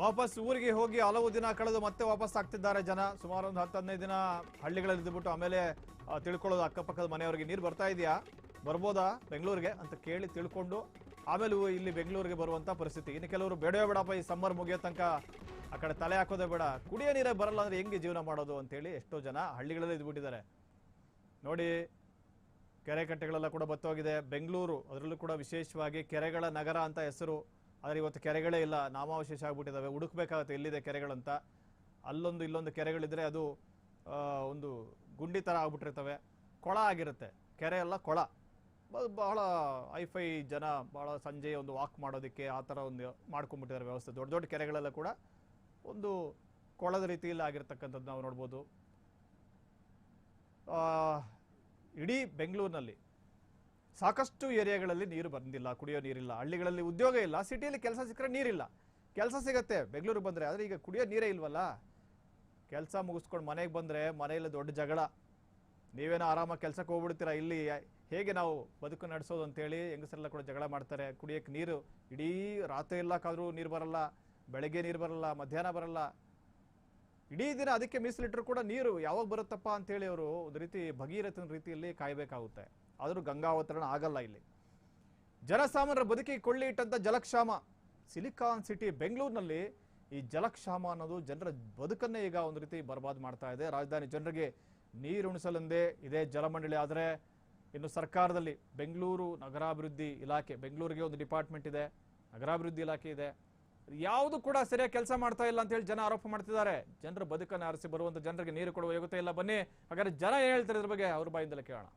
ವಾಪಸ್ ಊರಿಗೆ ಹೋಗಿ ಹಲವು ದಿನ ಕಳೆದು ಮತ್ತೆ ವಾಪಸ್ ಆಗ್ತಿದ್ದಾರೆ ಜನ. ಸುಮಾರು ಒಂದು ಹತ್ತು ಹದಿನೈದು ದಿನ ಹಳ್ಳಿಗಳಲ್ಲಿ ಇದ್ಬಿಟ್ಟು ಆಮೇಲೆ ತಿಳ್ಕೊಳ್ಳೋದು ಅಕ್ಕಪಕ್ಕದ ಮನೆಯವರಿಗೆ. ನೀರು ಬರ್ತಾ ಇದೆಯಾ? ಬರ್ಬೋದಾ ಬೆಂಗಳೂರಿಗೆ ಅಂತ ಕೇಳಿ ತಿಳ್ಕೊಂಡು, ಆಮೇಲೆ ಇಲ್ಲಿ ಬೆಂಗಳೂರಿಗೆ ಬರುವಂತ ಪರಿಸ್ಥಿತಿ. ಇನ್ನು ಕೆಲವರು ಬೇಡವೇ ಬೇಡಪ್ಪ, ಈ ಸಮ್ಮರ್ ಮುಗಿಯೋ ತನಕ ಆ ಕಡೆ ತಲೆ ಹಾಕೋದೇ ಬೇಡ. ಕುಡಿಯೋ ನೀರೇ ಬರಲ್ಲ ಅಂದ್ರೆ ಹೆಂಗೆ ಜೀವನ ಮಾಡೋದು ಅಂತೇಳಿ ಎಷ್ಟೋ ಜನ ಹಳ್ಳಿಗಳಲ್ಲೇ ಇದ್ಬಿಟ್ಟಿದ್ದಾರೆ. ನೋಡಿ, ಕೆರೆ ಕಟ್ಟೆಗಳೆಲ್ಲ ಕೂಡ ಬತ್ತೋಗಿದೆ. ಬೆಂಗಳೂರು, ಅದರಲ್ಲೂ ಕೂಡ ವಿಶೇಷವಾಗಿ ಕೆರೆಗಳ ನಗರ ಅಂತ ಹೆಸರು. ಆದರೆ ಇವತ್ತು ಕೆರೆಗಳೇ ಇಲ್ಲ, ನಾಮಾವಶೇಷ ಆಗ್ಬಿಟ್ಟಿದ್ದಾವೆ ಹುಡುಕ್ಬೇಕಾಗತ್ತೆ ಎಲ್ಲಿದೆ ಕೆರೆಗಳಂತ ಅಲ್ಲೊಂದು ಇಲ್ಲೊಂದು ಕೆರೆಗಳಿದ್ರೆ ಅದು ಒಂದು ಗುಂಡಿ ಥರ ಆಗ್ಬಿಟ್ಟಿರ್ತವೆ. ಕೊಳ ಆಗಿರುತ್ತೆ. ಕೆರೆ ಎಲ್ಲ ಕೊಳ. ಬಹಳ ಐಫೈ ಜನ ಬಹಳ ಸಂಜೆ ಒಂದು ವಾಕ್ ಮಾಡೋದಕ್ಕೆ ಆ ಥರ ಒಂದು ಮಾಡ್ಕೊಂಡ್ಬಿಟ್ಟಿದ್ದಾರೆ ವ್ಯವಸ್ಥೆ. ದೊಡ್ಡ ದೊಡ್ಡ ಕೆರೆಗಳೆಲ್ಲ ಕೂಡ ಒಂದು ಕೊಳದ ರೀತಿಯಲ್ಲಿ ಆಗಿರ್ತಕ್ಕಂಥದ್ದು ನಾವು ನೋಡ್ಬೋದು. ಇಡೀ ಬೆಂಗಳೂರಿನಲ್ಲಿ ಸಾಕಷ್ಟು ಏರಿಯಾಗಳಲ್ಲಿ ನೀರು ಬಂದಿಲ್ಲ, ಕುಡಿಯೋ ನೀರಿಲ್ಲ, ಹಳ್ಳಿಗಳಲ್ಲಿ ಉದ್ಯೋಗ ಇಲ್ಲ, ಸಿಟಿಯಲ್ಲಿ ಕೆಲಸ ಸಿಕ್ಕರೆ ನೀರಿಲ್ಲ. ಕೆಲಸ ಸಿಗತ್ತೆ ಬೆಂಗಳೂರು ಬಂದರೆ, ಆದರೆ ಈಗ ಕುಡಿಯೋ ನೀರೇ ಇಲ್ವಲ್ಲ? ಕೆಲಸ ಮುಗಿಸ್ಕೊಂಡು ಮನೆಗೆ ಬಂದರೆ ಮನೆಯಲ್ಲಿ ದೊಡ್ಡ ಜಗಳ. ನೀವೇನೋ ಆರಾಮಾಗಿ ಕೆಲಸಕ್ಕೆ ಹೋಗ್ಬಿಡ್ತೀರಾ ಇಲ್ಲಿ? ಹೇಗೆ ನಾವು ಬದುಕು ನಡೆಸೋದು ಅಂತೇಳಿ ಹೆಂಗಸರೆಲ್ಲ ಕೂಡ ಜಗಳ ಮಾಡ್ತಾರೆ. ಕುಡಿಯೋಕ್ಕೆ ನೀರು ಇಡೀ ರಾತ್ರಿ ಎಲ್ಲ ನೀರು ಬರಲ್ಲ, ಬೆಳಗ್ಗೆ ನೀರು ಬರಲ್ಲ, ಮಧ್ಯಾಹ್ನ ಬರಲ್ಲ. ಇಡೀ ದಿನ ಅದಕ್ಕೆ ಮೀಸಲಿಟ್ಟರು ಕೂಡ ನೀರು ಯಾವಾಗ ಬರುತ್ತಪ್ಪ ಅಂತೇಳಿ ಅವರು ಒಂದು ರೀತಿ ಭಗೀರಥನ ರೀತಿಯಲ್ಲಿ ಕಾಯಬೇಕಾಗುತ್ತೆ. ಆದರೂ ಗಂಗಾವತರಣ ಆಗಲ್ಲ ಇಲ್ಲಿ. ಜನಸಾಮಾನ್ಯರ ಬದುಕಿಗೆ ಕೊಳ್ಳಿ ಇಟ್ಟಂತ ಜಲಕ್ಷಾಮ. ಸಿಲಿಕಾನ್ ಸಿಟಿ ಬೆಂಗಳೂರಿನಲ್ಲಿ ಈ ಜಲಕ್ಷಾಮ ಅನ್ನೋದು ಜನರ ಬದುಕನ್ನೇ ಈಗ ಒಂದು ರೀತಿ ಬರ್ಬಾದ್ ಮಾಡ್ತಾ ಇದೆ. ರಾಜಧಾನಿ ಜನರಿಗೆ ನೀರು ಉಣಿಸಲೆಂದೇ ಇದೇ ಜಲಮಂಡಳಿ. ಆದರೆ ಇನ್ನು ಸರ್ಕಾರದಲ್ಲಿ ಬೆಂಗಳೂರು ನಗರಾಭಿವೃದ್ಧಿ ಇಲಾಖೆ, ಬೆಂಗಳೂರಿಗೆ ಒಂದು ಡಿಪಾರ್ಟ್ಮೆಂಟ್ ಇದೆ, ನಗರಾಭಿವೃದ್ಧಿ ಇಲಾಖೆ ಇದೆ. ಯಾವುದು ಕೂಡ ಸರಿಯಾಗಿ ಕೆಲಸ ಮಾಡ್ತಾ ಇಲ್ಲ ಅಂತ ಹೇಳಿ ಜನ ಆರೋಪ ಮಾಡ್ತಿದ್ದಾರೆ. ಜನರ ಬದುಕನ್ನು ಆರಿಸಿ ಬರುವಂತ ಜನರಿಗೆ ನೀರು ಕೊಡುವ ಯೋಗ್ಯತೆ ಇಲ್ಲ. ಬನ್ನಿ, ಹಾಗಾದ್ರೆ ಜನ ಏನು ಹೇಳ್ತಾರೆ ಇದ್ರ ಬಗ್ಗೆ ಅವ್ರ ಬಾಯಿಂದಲೇ ಕೇಳೋಣ.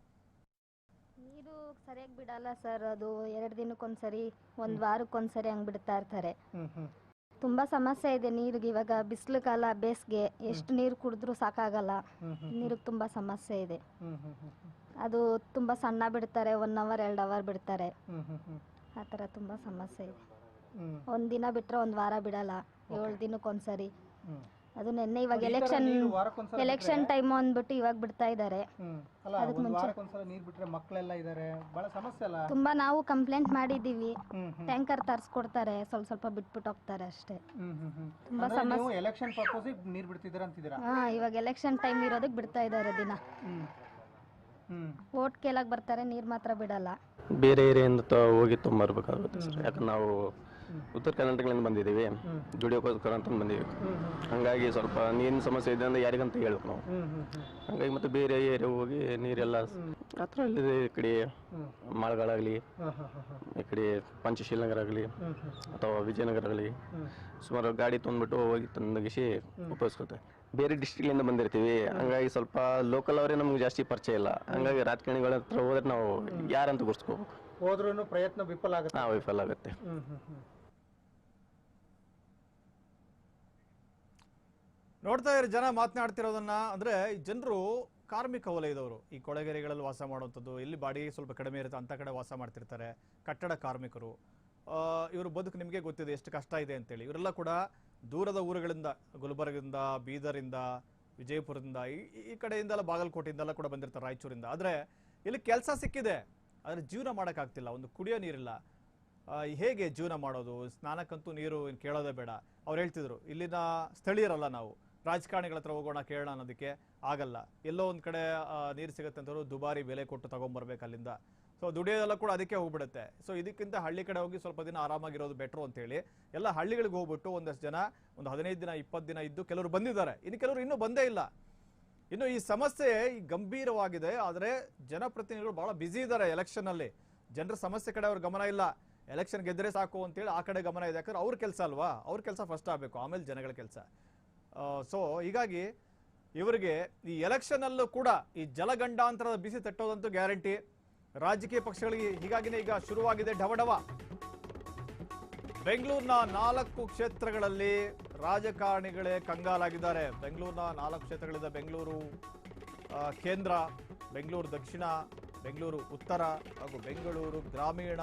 ಸರಿಯಾಗಿ ಬಿಡಲ್ಲ ಸರ್. ಅದು ಎರಡು ದಿನಕ್ಕೊಂದ್ಸರಿ ಒಂದು ವಾರಕ್ಕೊಂದ್ಸರಿ ಹಂಗೆ ಬಿಡ್ತಾ ಇರ್ತಾರೆ. ತುಂಬಾ ಸಮಸ್ಯೆ ಇದೆ ನೀರಿಗೆ. ಇವಾಗ ಬಿಸಿಲು ಕಾಲ ಬೇಸಿಗೆ ಎಷ್ಟು ನೀರು ಕುಡಿದ್ರೂ ಸಾಕಾಗಲ್ಲ. ನೀರಿಗೆ ತುಂಬಾ ಸಮಸ್ಯೆ ಇದೆ. ಅದು ತುಂಬಾ ಸಣ್ಣ ಬಿಡ್ತಾರೆ ಒನ್ ಅವರ್ ಎರಡು ಅವರ್ ಬಿಡ್ತಾರೆ. ಆತರ ತುಂಬಾ ಹ್ಮ್. ಆ ಥರ ತುಂಬ ಸಮಸ್ಯೆ ಇದೆ. ಒಂದ್ ಒಂದು ದಿನ ಬಿಟ್ಟರೆ ಒಂದು ವಾರ ಬಿಡಲ್ಲ. ಏಳು ದಿನಕ್ಕೊಂದ್ಸರಿ. ಅದು ನಿನ್ನೆ ಇವಾಗ ಎಲೆಕ್ಷನ್ ನೀರು ಎಲೆಕ್ಷನ್ ಟೈಮ್ ಅಂದ್ಬಿಟ್ಟು ಇವಾಗ ಬಿಡ್ತಾ ಇದ್ದಾರೆ ಅದಕ್ಕೆ ಮುಂಚೆ- ವಾರಕ್ಕೊಂದ್ಸಲ ಬಿಟ್ರೆ ಮಕ್ಕಳೆಲ್ಲ ಇದಾರೆ. ಬಹಳ ಸಮಸ್ಯೆ ಅಲ್ಲ? ತುಂಬ ನಾವು ಕಂಪ್ಲೇಂಟ್ ಹ್ಮ್ ಟ್ಯಾಂಕರ್ ತರಿಸ್ಕೊಡ್ತಾರೆ ಸ್ವಲ್ಪ ಸ್ವಲ್ಪ ಬಿಟ್ಬಿಟ್ಟು ಹೋಗ್ತಾರೆ ಅಷ್ಟೇ. ಹ್ಮ್ ಹ್ಮ್ ಹ್ಮ್. ತುಂಬಾ ಸಮಸ್ಯೆ- ನೀವು ಎಲೆಕ್ಷನ್ ಪರ್ಪಸ್ ನೀರ್ ಬಿಡ್ತಿದ್ದೀರಾ ಅಂತಿದ್ದೀರಾ? ಹಾ ಇವಾಗ ಎಲೆಕ್ಷನ್ ಟೈಮ್ ಇರೋದಕ್ಕೆ ಬಿಡ್ತಾ ಇದ್ದಾರೆ ದಿನ. ಓಟ್ ಹ್ಮ್. ವೋಟ್ ಕೇಳಕ್ ಬರ್ತಾರೆ ನೀರ್ ಮಾತ್ರ ಬಿಡಲ್ಲ. ಬೇರೆ ಏರಿಯಿಂದ ಹೋಗಿ ತೊಗೊಂಬರ್ಬೇಕಾಗುತ್ತೆ ಸರ್ ಯಾಕಂದ್ರೆ ನಾವು ಉತ್ತರ ಕರ್ನಾಟಕದಿಂದ ಬಂದಿದ್ದೀವಿ. ದುಡಿಯೋಕ್ಕೋಸ್ಕರ ಅಂತ ಬಂದೀವಿ ಹಂಗಾಗಿ ಸ್ವಲ್ಪ ನೀರಿನ ಸಮಸ್ಯೆ ಇದೆ ಅಂದ್ರೆ ಯಾರಿಗಂತ ಹೇಳ್ಬೇಕು ನಾವು. ಹಂಗಾಗಿ ಮತ್ತೆ ಬೇರೆ ಏರಿಯಾ ಹೋಗಿ ನೀರೆಲ್ಲ ಹತ್ರ ಅಲ್ಲಿದೆ ಈ ಕಡೆ ಮಾಳ್ಗಳಾಗಲಿ ಈ ಕಡೆ ಪಂಚಶೀಲ ನಗರ ಆಗಲಿ ಅಥವಾ ವಿಜಯನಗರ ಆಗಲಿ ಸುಮಾರು ಗಾಡಿ ತೊಂದ್ಬಿಟ್ಟು ಹೋಗಿ ತಂದಗಿಸಿ ಉಪಯೋಗಿಸ್ಕೊತೆ ಬೇರೆ ಡಿಸ್ಟ್ರಿಕ್ಟಿಂದ ಬಂದಿರ್ತೀವಿ. ಹಂಗಾಗಿ ಸ್ವಲ್ಪ ಲೋಕಲ್ ಅವರೇ ನಮ್ಗೆ ಜಾಸ್ತಿ ಪರಿಚಯ ಇಲ್ಲ. ಹಂಗಾಗಿ ರಾಜಕಾರಣಿಗಳ ಹತ್ರ ಹೋದ್ರೆ ನಾವು ಯಾರಂತ ಗುರ್ಸ್ಕೋಬೇಕು ಹೋದ್ರೂ ಪ್ರಯತ್ನ ವಿಫಲ ಆಗುತ್ತೆ. ವಿಫಲ ಆಗುತ್ತೆ ಹ್ಮ್ ಹ್ಮ್ ಹ್ಮ್ ನೋಡ್ತಾ ಇರೋ, ಜನ ಮಾತನಾಡ್ತಿರೋದನ್ನ. ಅಂದ್ರೆ ಜನರು ಕಾರ್ಮಿಕ ವಲಯದವರು. ಈ ಕೊಳೆಗೆರೆಗಳಲ್ಲಿ ವಾಸ ಮಾಡುವಂಥದ್ದು ಎಲ್ಲಿ ಬಾಡಿಗೆ ಸ್ವಲ್ಪ ಕಡಿಮೆ ಇರುತ್ತೆ, ಅಂತ ಕಡೆ ವಾಸ ಮಾಡ್ತಿರ್ತಾರೆ ಕಟ್ಟಡ ಕಾರ್ಮಿಕರು. ಇವರು ಬದುಕು ನಿಮಗೆ ಗೊತ್ತಿದೆ, ಎಷ್ಟು ಕಷ್ಟ ಇದೆ ಅಂತೇಳಿ. ಇವರೆಲ್ಲ ಕೂಡ ದೂರದ ಊರುಗಳಿಂದ, ಗುಲ್ಬರ್ಗದಿಂದ ಬೀದರಿಂದ ವಿಜಯಪುರದಿಂದ, ಈ- ಕಡೆಯಿಂದೆಲ್ಲ ಬಾಗಲಕೋಟೆಯಿಂದೆಲ್ಲ ಕೂಡ ಬಂದಿರ್ತಾರೆ ರಾಯಚೂರಿಂದ. ಆದರೆ, ಇಲ್ಲಿ ಕೆಲಸ ಸಿಕ್ಕಿದೆ, ಆದರೆ ಜೀವನ ಮಾಡೋಕ್ಕಾಗ್ತಿಲ್ಲ, ಒಂದು ಕುಡಿಯೋ ನೀರಿಲ್ಲ. ಹೇಗೆ ಜೀವನ ಮಾಡೋದು? ಸ್ನಾನಕ್ಕಂತೂ ನೀರು ಕೇಳೋದೇ ಬೇಡ. ಅವ್ರು ಹೇಳ್ತಿದ್ರು, ಇಲ್ಲಿನ ಸ್ಥಳೀಯರಲ್ಲ ನಾವು. ರಾಜಕಾರಣಿಗಳ ಹತ್ರ ಹೋಗೋಣ, ಕೇಳೋಣ ಅನ್ನೋದಕ್ಕೆ ಆಗಲ್ಲ. ಎಲ್ಲೋ ಒಂದು ಕಡೆ ನೀರು ಸಿಗುತ್ತೆ ಅಂತವರು ದುಬಾರಿ ಬೆಲೆ ಕೊಟ್ಟು ತಗೊಂಬರ್ಬೇಕು ಅಲ್ಲಿಂದ. ಸೊ ದುಡಿಯೋದೆಲ್ಲ ಕೂಡ ಅದಕ್ಕೆ ಹೋಗ್ಬಿಡುತ್ತೆ. ಸೊ ಇದಕ್ಕಿಂತ ಹಳ್ಳಿ ಕಡೆ ಹೋಗಿ ಸ್ವಲ್ಪ ದಿನ ಆರಾಮಾಗಿರೋದು ಬೆಟ್ರು ಅಂತೇಳಿ ಎಲ್ಲ ಹಳ್ಳಿಗಳಿಗೆ ಹೋಗ್ಬಿಟ್ಟು ಒಂದಷ್ಟು ಜನ, ಒಂದು ಹದಿನೈದು ದಿನ ಇಪ್ಪತ್ತು ದಿನ ಇದ್ದು ಕೆಲವರು ಬಂದಿದ್ದಾರೆ. ಇನ್ನು ಕೆಲವರು ಇನ್ನೂ ಬಂದೇ ಇಲ್ಲ. ಇನ್ನು ಈ ಸಮಸ್ಯೆ ಗಂಭೀರವಾಗಿದೆ, ಆದರೆ ಜನಪ್ರತಿನಿಧಿಗಳು ಬಹಳ ಬ್ಯುಸಿ ಇದ್ದಾರೆ ಎಲೆಕ್ಷನ್ ಅಲ್ಲಿ. ಜನರ ಸಮಸ್ಯೆ ಕಡೆ ಅವ್ರ ಗಮನ ಇಲ್ಲ. ಎಲೆಕ್ಷನ್ ಗೆದ್ದರೆ ಸಾಕು ಅಂತೇಳಿ ಆ ಕಡೆ ಗಮನ ಇದೆ. ಯಾಕಂದ್ರೆ ಅವ್ರ ಕೆಲಸ ಅಲ್ವಾ? ಅವ್ರ ಕೆಲಸ ಫಸ್ಟ್ ಆಗಬೇಕು. ಆಮೇಲೆ ಜನಗಳ ಕೆಲಸ. ಸೊ ಹೀಗಾಗಿ ಇವರಿಗೆ ಈ ಎಲೆಕ್ಷನ್ ಅಲ್ಲೂ ಕೂಡ ಈ ಜಲಗಂಡಾಂತರದ ಬಿಸಿ ತಟ್ಟೋದಂತೂ ಗ್ಯಾರಂಟಿ ರಾಜಕೀಯ ಪಕ್ಷಗಳಿಗೆ ಹೀಗಾಗಿನೇ ಈಗ ಶುರುವಾಗಿದೆ ಢವಢವ. ಬೆಂಗಳೂರಿನ ನಾಲ್ಕು ಕ್ಷೇತ್ರಗಳಲ್ಲಿ ರಾಜಕಾರಣಿಗಳೇ ಕಂಗಾಲಾಗಿದ್ದಾರೆ. ಬೆಂಗಳೂರಿನ ನಾಲ್ಕು ಕ್ಷೇತ್ರಗಳಿಂದ ಬೆಂಗಳೂರು ಕೇಂದ್ರ, ಬೆಂಗಳೂರು ದಕ್ಷಿಣ, ಬೆಂಗಳೂರು ಉತ್ತರ ಹಾಗೂ ಬೆಂಗಳೂರು ಗ್ರಾಮೀಣ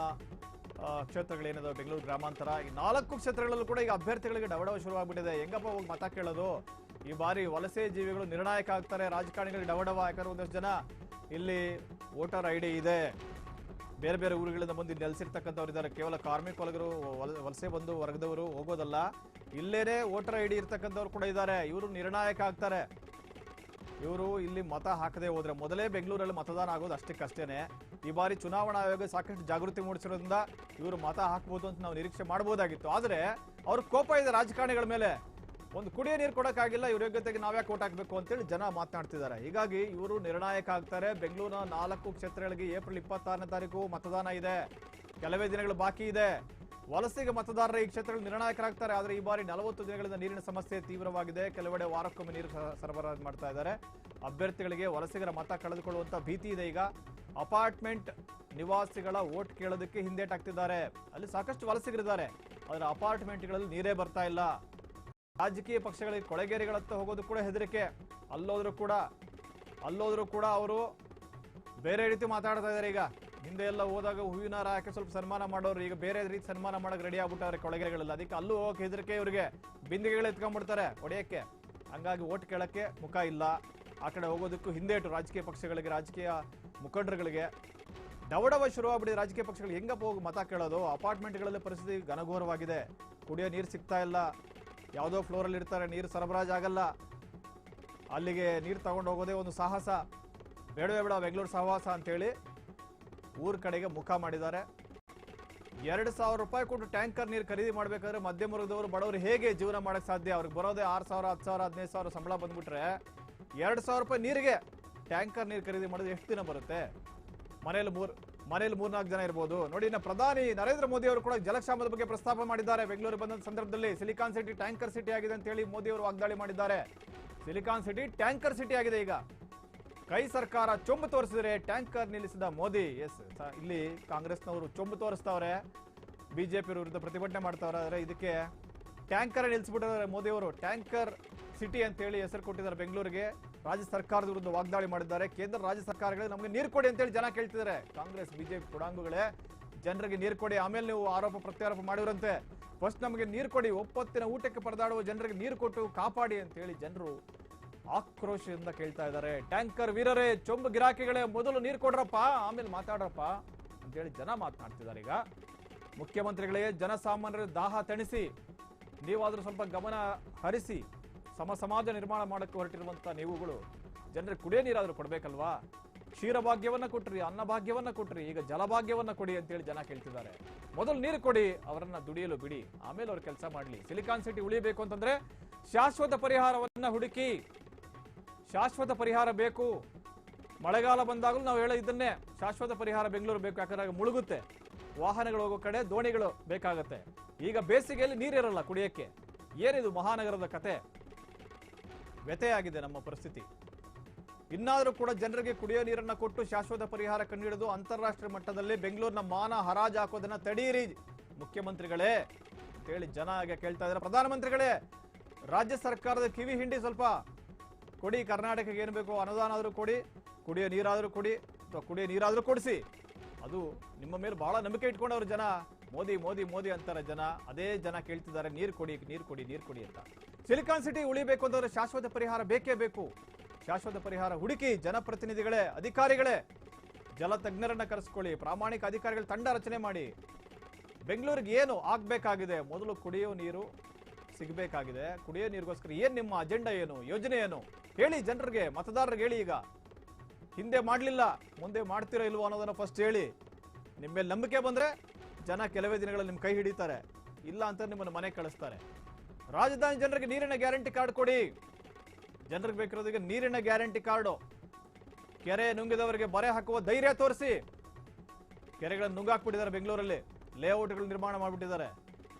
ಕ್ಷೇತ್ರಗಳೇನಿದಾವೆ ಬೆಂಗಳೂರು ಗ್ರಾಮಾಂತರ. ಈ ನಾಲ್ಕು ಕ್ಷೇತ್ರಗಳಲ್ಲೂ ಕೂಡ ಈಗ ಅಭ್ಯರ್ಥಿಗಳಿಗೆ ಡವಡವ ಶುರುವಾಗ್ಬಿಟ್ಟಿದೆ. ಹೆಂಗಪ್ಪ ಹೋಗಿ ಮತ ಕೇಳೋದು? ಈ ಬಾರಿ ವಲಸೆ ಜೀವಿಗಳು ನಿರ್ಣಾಯಕ ಆಗ್ತಾರೆ. ರಾಜಕಾರಣಿಗಳಿಗೆ ಡವಡವ ಯಾಕಂದ್ರೆ ಒಂದಷ್ಟು ಜನ ಇಲ್ಲಿ ವೋಟರ್ ಐ ಡಿ ಇದೆ. ಬೇರೆ ಬೇರೆ ಊರುಗಳಿಂದ ಬಂದು ನೆಲೆಸಿರ್ತಕ್ಕಂಥವ್ರು ಇದ್ದಾರೆ. ಕೇವಲ ಕಾರ್ಮಿಕ ವರ್ಗರು, ವಲ- ವಲಸೆ ಬಂದು ವರ್ಗದವರು ಹೋಗೋದಲ್ಲ. ಇಲ್ಲೇನೆ ವೋಟರ್ ಐ ಡಿ ಇರ್ತಕ್ಕಂಥವ್ರು ಕೂಡ ಇದ್ದಾರೆ. ಇವರು ನಿರ್ಣಾಯಕ ಆಗ್ತಾರೆ. ಇವರು ಇಲ್ಲಿ ಮತ ಹಾಕದೆ ಹೋದ್ರೆ ಮೊದಲೇ ಬೆಂಗಳೂರಲ್ಲಿ ಮತದಾನ ಆಗೋದು ಅಷ್ಟಕ್ಕಷ್ಟೇನೆ ಈ ಬಾರಿ ಚುನಾವಣಾ ಆಯೋಗ ಸಾಕಷ್ಟು ಜಾಗೃತಿ ಮೂಡಿಸಿರೋದ್ರಿಂದ ಇವರು ಮತ ಹಾಕ್ಬೋದು ಅಂತ ನಾವು ನಿರೀಕ್ಷೆ ಮಾಡಬಹುದಾಗಿತ್ತು ಆದ್ರೆ ಅವ್ರ ಕೋಪ ಇದೆ ರಾಜಕಾರಣಿಗಳ ಮೇಲೆ. ಒಂದು ಕುಡಿಯ ನೀರು ಕೊಡೋಕ್ಕಾಗಿಲ್ಲ, ಇವ್ರ ಯೋಗ್ಯತೆಗೆ ನಾವ್ಯಾಕೆ ಓಟ್ ಹಾಕ್ಬೇಕು ಅಂತೇಳಿ ಜನ ಮಾತನಾಡ್ತಿದ್ದಾರೆ. ಹೀಗಾಗಿ ಇವರು ನಿರ್ಣಾಯಕ ಆಗ್ತಾರೆ. ಬೆಂಗಳೂರಿನ ನಾಲ್ಕು ಕ್ಷೇತ್ರಗಳಿಗೆ ಏಪ್ರಿಲ್ ಇಪ್ಪತ್ತಾರನೇ ತಾರೀಕು ಮತದಾನ ಇದೆ. ಕೆಲವೇ ದಿನಗಳು ಬಾಕಿ ಇದೆ. ವಲಸಿಗ ಮತದಾರರ ಈ ಕ್ಷೇತ್ರಗಳು ನಿರ್ಣಾಯಕರಾಗ್ತಾರೆ, ಆದರೆ ಈ ಬಾರಿ ನಲವತ್ತು ದಿನಗಳಿಂದ ನೀರಿನ ಸಮಸ್ಯೆ ತೀವ್ರವಾಗಿದೆ. ಕೆಲವೆಡೆ ವಾರಕ್ಕೊಮ್ಮೆ ನೀರು ಸರಬರಾಜು ಮಾಡ್ತಾ ಇದ್ದಾರೆ. ಅಭ್ಯರ್ಥಿಗಳಿಗೆ ವಲಸಿಗರ ಮತ ಕಳೆದುಕೊಳ್ಳುವಂತ ಭೀತಿ ಇದೆ ಈಗ. ಅಪಾರ್ಟ್ಮೆಂಟ್ ನಿವಾಸಿಗಳ ಓಟ್ ಕೇಳೋದಕ್ಕೆ ಹಿಂದೇಟಾಗ್ತಿದ್ದಾರೆ ಅಲ್ಲಿ ಸಾಕಷ್ಟು ವಲಸಿಗರಿದ್ದಾರೆ, ಆದರೆ ಅಪಾರ್ಟ್ಮೆಂಟ್ಗಳಲ್ಲಿ ನೀರೇ ಬರ್ತಾ ಇಲ್ಲ. ರಾಜಕೀಯ ಪಕ್ಷಗಳಿಗೆ ಕೊಳೆಗೇರಿಗಳತ್ತ ಹೋಗೋದು ಕೂಡ ಹೆದರಿಕೆ. ಅಲ್ಲೋದ್ರೂ ಕೂಡ ಅಲ್ಲೋದ್ರೂ ಕೂಡ ಅವರು ಬೇರೆ ರೀತಿ ಮಾತಾಡ್ತಾ ಇದ್ದಾರೆ ಈಗ. ಹಿಂದೆ ಎಲ್ಲ ಹೋದಾಗ ಹೂವಿನ ಹಾರ ಹಾಕಿ ಸ್ವಲ್ಪ ಸನ್ಮಾನ ಮಾಡೋರು, ಈಗ ಬೇರೆ ರೀತಿ ಸನ್ಮಾನ ಮಾಡಕ್ ರೆಡಿ ಆಗ್ಬಿಟ್ಟಾರೆ ಕೊಳಗೆಗಳೆಲ್ಲ ಅದಕ್ಕೆ ಅಲ್ಲೂ ಹೋಗಕ್ಕೆ ಹೆದರಿಕೆ ಇವರಿಗೆ. ಬಿಂದಿಗೆಗಳು ಎತ್ಕೊಂಡ್ಬಿಡ್ತಾರೆ ಹೊಡೆಯಕ್ಕೆ ಹಂಗಾಗಿ ಓಟ್ ಕೇಳಕ್ಕೆ ಮುಖ ಇಲ್ಲ. ಆ ಕಡೆ ಹೋಗೋದಕ್ಕೂ ಹಿಂದೇಟು ರಾಜಕೀಯ ಪಕ್ಷಗಳಿಗೆ, ರಾಜಕೀಯ ಮುಖಂಡರುಗಳಿಗೆ. ದವಡವ ಶುರುವಾಗ್ಬಿಟ್ಟಿದೆ ರಾಜಕೀಯ ಪಕ್ಷಗಳು. ಹೆಂಗಪ್ಪ ಹೋಗಿ ಮತ ಕೇಳೋದು? ಅಪಾರ್ಟ್ಮೆಂಟ್ಗಳಲ್ಲಿ ಪರಿಸ್ಥಿತಿ ಘನಘೋರವಾಗಿದೆ. ಕುಡಿಯೋ ನೀರು ಸಿಗ್ತಾ ಇಲ್ಲ. ಯಾವುದೋ ಫ್ಲೋರಲ್ಲಿ ಇರ್ತಾರೆ, ನೀರು ಸರಬರಾಜು ಆಗಲ್ಲ. ಅಲ್ಲಿಗೆ ನೀರು ತಗೊಂಡು ಹೋಗೋದೇ ಒಂದು ಸಾಹಸ. ಬೇಡವೇ ಬೇಡ, ಬೆಂಗಳೂರು ಸಹವಾಸ ಅಂತೇಳಿ ಊರ ಕಡೆಗೆ ಮುಖ ಮಾಡಿದ್ದಾರೆ. ಎರಡು ಸಾವಿರ ರೂಪಾಯಿ ಕೊಟ್ಟು ಟ್ಯಾಂಕರ್ ನೀರು ಖರೀದಿ ಮಾಡ್ಬೇಕಾದ್ರೆ ಮಧ್ಯಮ ವರ್ಗದವರು ಬಡವರು ಹೇಗೆ ಜೀವನ ಮಾಡಕ್ ಸಾಧ್ಯ? ಅವ್ರಿಗೆ ಬರೋದೇ ಆರು ಸಾವಿರ, ಹತ್ತು ಸಾವಿರ, ಹದಿನೈದು ಸಾವಿರ ಸಂಬಳ ಬಂದ್ಬಿಟ್ರೆ ಎರಡು ಸಾವಿರ ರೂಪಾಯಿ ನೀರಿಗೆ ಟ್ಯಾಂಕರ್ ನೀರು ಖರೀದಿ ಮಾಡಿದ್ರೆ ಎಷ್ಟು ದಿನ ಬರುತ್ತೆ? ಮನೇಲಿ ಮೂರ್, ಮನೇಲಿ ಮೂರ್ನಾಲ್ಕು ಜನ ಇರ್ಬೋದು. ನೋಡಿ, ಇನ್ನು ಪ್ರಧಾನಿ ನರೇಂದ್ರ ಮೋದಿ ಅವರು ಕೂಡ ಜಲಕ್ಷಾಮದ ಬಗ್ಗೆ ಪ್ರಸ್ತಾಪ ಮಾಡಿದ್ದಾರೆ. ಬೆಂಗಳೂರು ಬಂದ ಸಂದರ್ಭದಲ್ಲಿ ಸಿಲಿಕಾನ್ ಸಿಟಿ ಟ್ಯಾಂಕರ್ ಸಿಟಿ ಆಗಿದೆ ಅಂತ ಹೇಳಿ ಮೋದಿ ಅವರು ವಾಗ್ದಾಳಿ ಮಾಡಿದ್ದಾರೆ. ಸಿಲಿಕಾನ್ ಸಿಟಿ ಟ್ಯಾಂಕರ್ ಸಿಟಿ ಆಗಿದೆ ಈಗ. ಕೈ ಸರ್ಕಾರ ಚೊಂಬು ತೋರಿಸಿದ್ರೆ ಟ್ಯಾಂಕರ್ ನಿಲ್ಲಿಸಿದ ಮೋದಿ. ಎಸ್ ಇಲ್ಲಿ ಕಾಂಗ್ರೆಸ್ನವರು ಚೊಂಬು ತೋರಿಸ್ತವ್ರೆ. ಬಿಜೆಪಿ ವಿರುದ್ಧ ಪ್ರತಿಭಟನೆ ಮಾಡ್ತಾವ್ರೆ. ಆದರೆ ಇದಕ್ಕೆ ಟ್ಯಾಂಕರ್ ನಿಲ್ಲಿಸ್ಬಿಟ್ಟಿದ್ದಾರೆ ಮೋದಿ ಅವರು ಟ್ಯಾಂಕರ್ ಸಿಟಿ ಅಂತ ಹೇಳಿ ಹೆಸರು ಕೊಟ್ಟಿದ್ದಾರೆ ಬೆಂಗಳೂರಿಗೆ. ರಾಜ್ಯ ಸರ್ಕಾರದ ವಿರುದ್ಧ ವಾಗ್ದಾಳಿ ಮಾಡಿದ್ದಾರೆ. ಕೇಂದ್ರ ರಾಜ್ಯ ಸರ್ಕಾರಗಳಿಗೆ ನಮಗೆ ನೀರು ಕೊಡಿ ಅಂತೇಳಿ ಜನ ಕೇಳ್ತಿದ್ದಾರೆ. ಕಾಂಗ್ರೆಸ್, ಬಿಜೆಪಿ ಕೊಡಾಂಗುಗಳೇ ಜನರಿಗೆ ನೀರು ಕೊಡಿ. ಆಮೇಲೆ ನೀವು ಆರೋಪ ಪ್ರತ್ಯಾರೋಪ ಮಾಡಿರಂತೆ ಫಸ್ಟ್ ನಮಗೆ ನೀರು ಕೊಡಿ. ಒಪ್ಪತ್ತಿನ ಊಟಕ್ಕೆ ಪರದಾಡುವ ಜನರಿಗೆ ನೀರು ಕೊಟ್ಟು ಕಾಪಾಡಿ ಅಂತ ಹೇಳಿ ಜನರು ಆಕ್ರೋಶದಿಂದ ಕೇಳ್ತಾ ಇದ್ದಾರೆ. ಟ್ಯಾಂಕರ್ ವೀರರೇ, ಚೊಂಬು ಗಿರಾಕಿಗಳೇ, ಮೊದಲು ನೀರು ಕೊಡ್ರಪ್ಪ, ಆಮೇಲೆ ಮಾತಾಡ್ರಪ್ಪ ಅಂತೇಳಿ ಜನ ಮಾತನಾಡ್ತಿದ್ದಾರೆ ಈಗ. ಮುಖ್ಯಮಂತ್ರಿಗಳೇ, ಜನಸಾಮಾನ್ಯರ ದಾಹ ತಣಿಸಿ, ನೀವಾದರೂ ಸ್ವಲ್ಪ ಗಮನ ಹರಿಸಿ, ಸಮ ಸಮಾಜ ನಿರ್ಮಾಣ ಮಾಡಕ್ಕೆ ಹೊರಟಿರುವಂತ ನೀವುಗಳು, ಜನರಿಗೆ ಕುಡಿಯೋ ನೀರಾದರೂ ಕೊಡ್ಬೇಕಲ್ವಾ? ಕ್ಷೀರಭಾಗ್ಯವನ್ನ ಕೊಟ್ರಿ ಅನ್ನಭಾಗ್ಯವನ್ನ ಕೊಟ್ರಿ, ಈಗ ಜಲಭಾಗ್ಯವನ್ನ ಕೊಡಿ ಅಂತೇಳಿ ಜನ ಕೇಳ್ತಿದ್ದಾರೆ. ಮೊದಲು ನೀರು ಕೊಡಿ, ಅವರನ್ನ ದುಡಿಯಲು ಬಿಡಿ. ಆಮೇಲೆ ಅವ್ರ ಕೆಲಸ ಮಾಡಲಿ. ಸಿಲಿಕಾನ್ ಸಿಟಿ ಉಳಿಬೇಕು ಅಂತಂದ್ರೆ ಶಾಶ್ವತ ಪರಿಹಾರವನ್ನ ಹುಡುಕಿ ಶಾಶ್ವತ ಪರಿಹಾರ ಬೇಕು. ಮಳೆಗಾಲ ಬಂದಾಗಲೂ ನಾವು ಹೇಳೋ ಇದನ್ನೇ ಶಾಶ್ವತ ಪರಿಹಾರ ಬೆಂಗಳೂರು ಬೇಕು. ಯಾಕಂದ್ರೆ ಮುಳುಗುತ್ತೆ. ವಾಹನಗಳು ಹೋಗೋ ಕಡೆ ದೋಣಿಗಳು ಬೇಕಾಗತ್ತೆ. ಈಗ ಬೇಸಿಗೆಯಲ್ಲಿ ನೀರಿರಲ್ಲ ಕುಡಿಯಕ್ಕೆ. ಏನಿದು ಮಹಾನಗರದ ಕತೆ. ವ್ಯತೆಯಾಗಿದೆ ನಮ್ಮ ಪರಿಸ್ಥಿತಿ. ಇನ್ನಾದರೂ ಕೂಡ ಜನರಿಗೆ ಕುಡಿಯೋ ನೀರನ್ನು ಕೊಟ್ಟು ಶಾಶ್ವತ ಪರಿಹಾರ ಕಂಡುಹಿಡಿದು ಅಂತಾರಾಷ್ಟ್ರೀಯ ಮಟ್ಟದಲ್ಲಿ ಬೆಂಗಳೂರಿನ ಮಾನ ಹರಾಜು ಹಾಕೋದನ್ನ ತಡೆಯಿರಿ ಮುಖ್ಯಮಂತ್ರಿಗಳೇ ಅಂತೇಳಿ ಜನ ಹಾಗೆ ಕೇಳ್ತಾ ಇದ್ದಾರೆ. ಪ್ರಧಾನಮಂತ್ರಿಗಳೇ, ರಾಜ್ಯ ಸರ್ಕಾರದ ಕಿವಿ ಹಿಂಡಿ ಸ್ವಲ್ಪ. ಕೊಡಿ, ಕರ್ನಾಟಕಕ್ಕೆ ಏನು ಬೇಕು ಅನುದಾನ ಆದರೂ ಕೊಡಿ, ಕುಡಿಯೋ ನೀರಾದರೂ ಕೊಡಿ, ಅಥವಾ ಕುಡಿಯೋ ನೀರಾದರೂ ಕೊಡಿಸಿ. ಅದು ನಿಮ್ಮ ಮೇಲೆ ಬಹಳ ನಂಬಿಕೆ ಇಟ್ಕೊಂಡವ್ರ ಜನ. ಮೋದಿ ಮೋದಿ ಮೋದಿ ಅಂತಾರೆ ಜನ. ಅದೇ ಜನ ಕೇಳ್ತಿದ್ದಾರೆ, ನೀರು ಕೊಡಿ ನೀರು ಕೊಡಿ ನೀರು ಕೊಡಿ ಅಂತ. ಸಿಲಿಕಾನ್ ಸಿಟಿ ಉಳಿಬೇಕು ಅಂತಂದ್ರೆ ಶಾಶ್ವತ ಪರಿಹಾರ ಬೇಕೇ ಬೇಕು. ಶಾಶ್ವತ ಪರಿಹಾರ ಹುಡುಕಿ, ಜನಪ್ರತಿನಿಧಿಗಳೇ, ಅಧಿಕಾರಿಗಳೇ ಜಲ ತಜ್ಞರನ್ನ ಕರೆಸ್ಕೊಳ್ಳಿ, ಪ್ರಾಮಾಣಿಕ ಅಧಿಕಾರಿಗಳ ತಂಡ ರಚನೆ ಮಾಡಿ. ಬೆಂಗಳೂರಿಗೆ ಏನು ಆಗಬೇಕಾಗಿದೆ? ಮೊದಲು ಕುಡಿಯೋ ನೀರು ಸಿಗಬೇಕಾಗಿದೆ. ಕುಡಿಯೋ ನೀರಿಗೋಸ್ಕರ ಏನ್ ನಿಮ್ಮ ಅಜೆಂಡಾ ಏನು? ಯೋಜನೆ ಏನು? ಹೇಳಿ ಜನರಿಗೆ, ಮತದಾರರಿಗೆ ಹೇಳಿ ಈಗ. ಹಿಂದೆ ಮಾಡಲಿಲ್ಲ, ಮುಂದೆ ಮಾಡ್ತೀರೋ ಇಲ್ವೋ ಅನ್ನೋದನ್ನ ಫಸ್ಟ್ ಹೇಳಿ. ನಿಮ್ಮ ಮೇಲೆ ನಂಬಿಕೆ ಬಂದ್ರೆ ಜನ ಕೆಲವೇ ದಿನಗಳಲ್ಲಿ ನಿಮ್ಮ ಕೈ ಹಿಡಿತಾರೆ. ಇಲ್ಲ ಅಂತ ನಿಮ್ಮನ್ನು ಮನೆ ಕಳಿಸ್ತಾರೆ. ರಾಜಧಾನಿ ಜನರಿಗೆ ನೀರಿನ ಗ್ಯಾರಂಟಿ ಕಾರ್ಡ್ ಕೊಡಿ. ಜನರಿಗೆ ಬೇಕಿರೋದಕ್ಕೆ ನೀರಿನ ಗ್ಯಾರಂಟಿ ಕಾರ್ಡು. ಕೆರೆ ನುಂಗಿದವರಿಗೆ ಬರೆ ಹಾಕುವ ಧೈರ್ಯ ತೋರಿಸಿ. ಕೆರೆಗಳನ್ನು ನುಂಗಾಕ್ಬಿಟ್ಟಿದ್ದಾರೆ ಬೆಂಗಳೂರಲ್ಲಿ. ಲೇಔಟ್ಗಳು ನಿರ್ಮಾಣ ಮಾಡಿಬಿಟ್ಟಿದ್ದಾರೆ.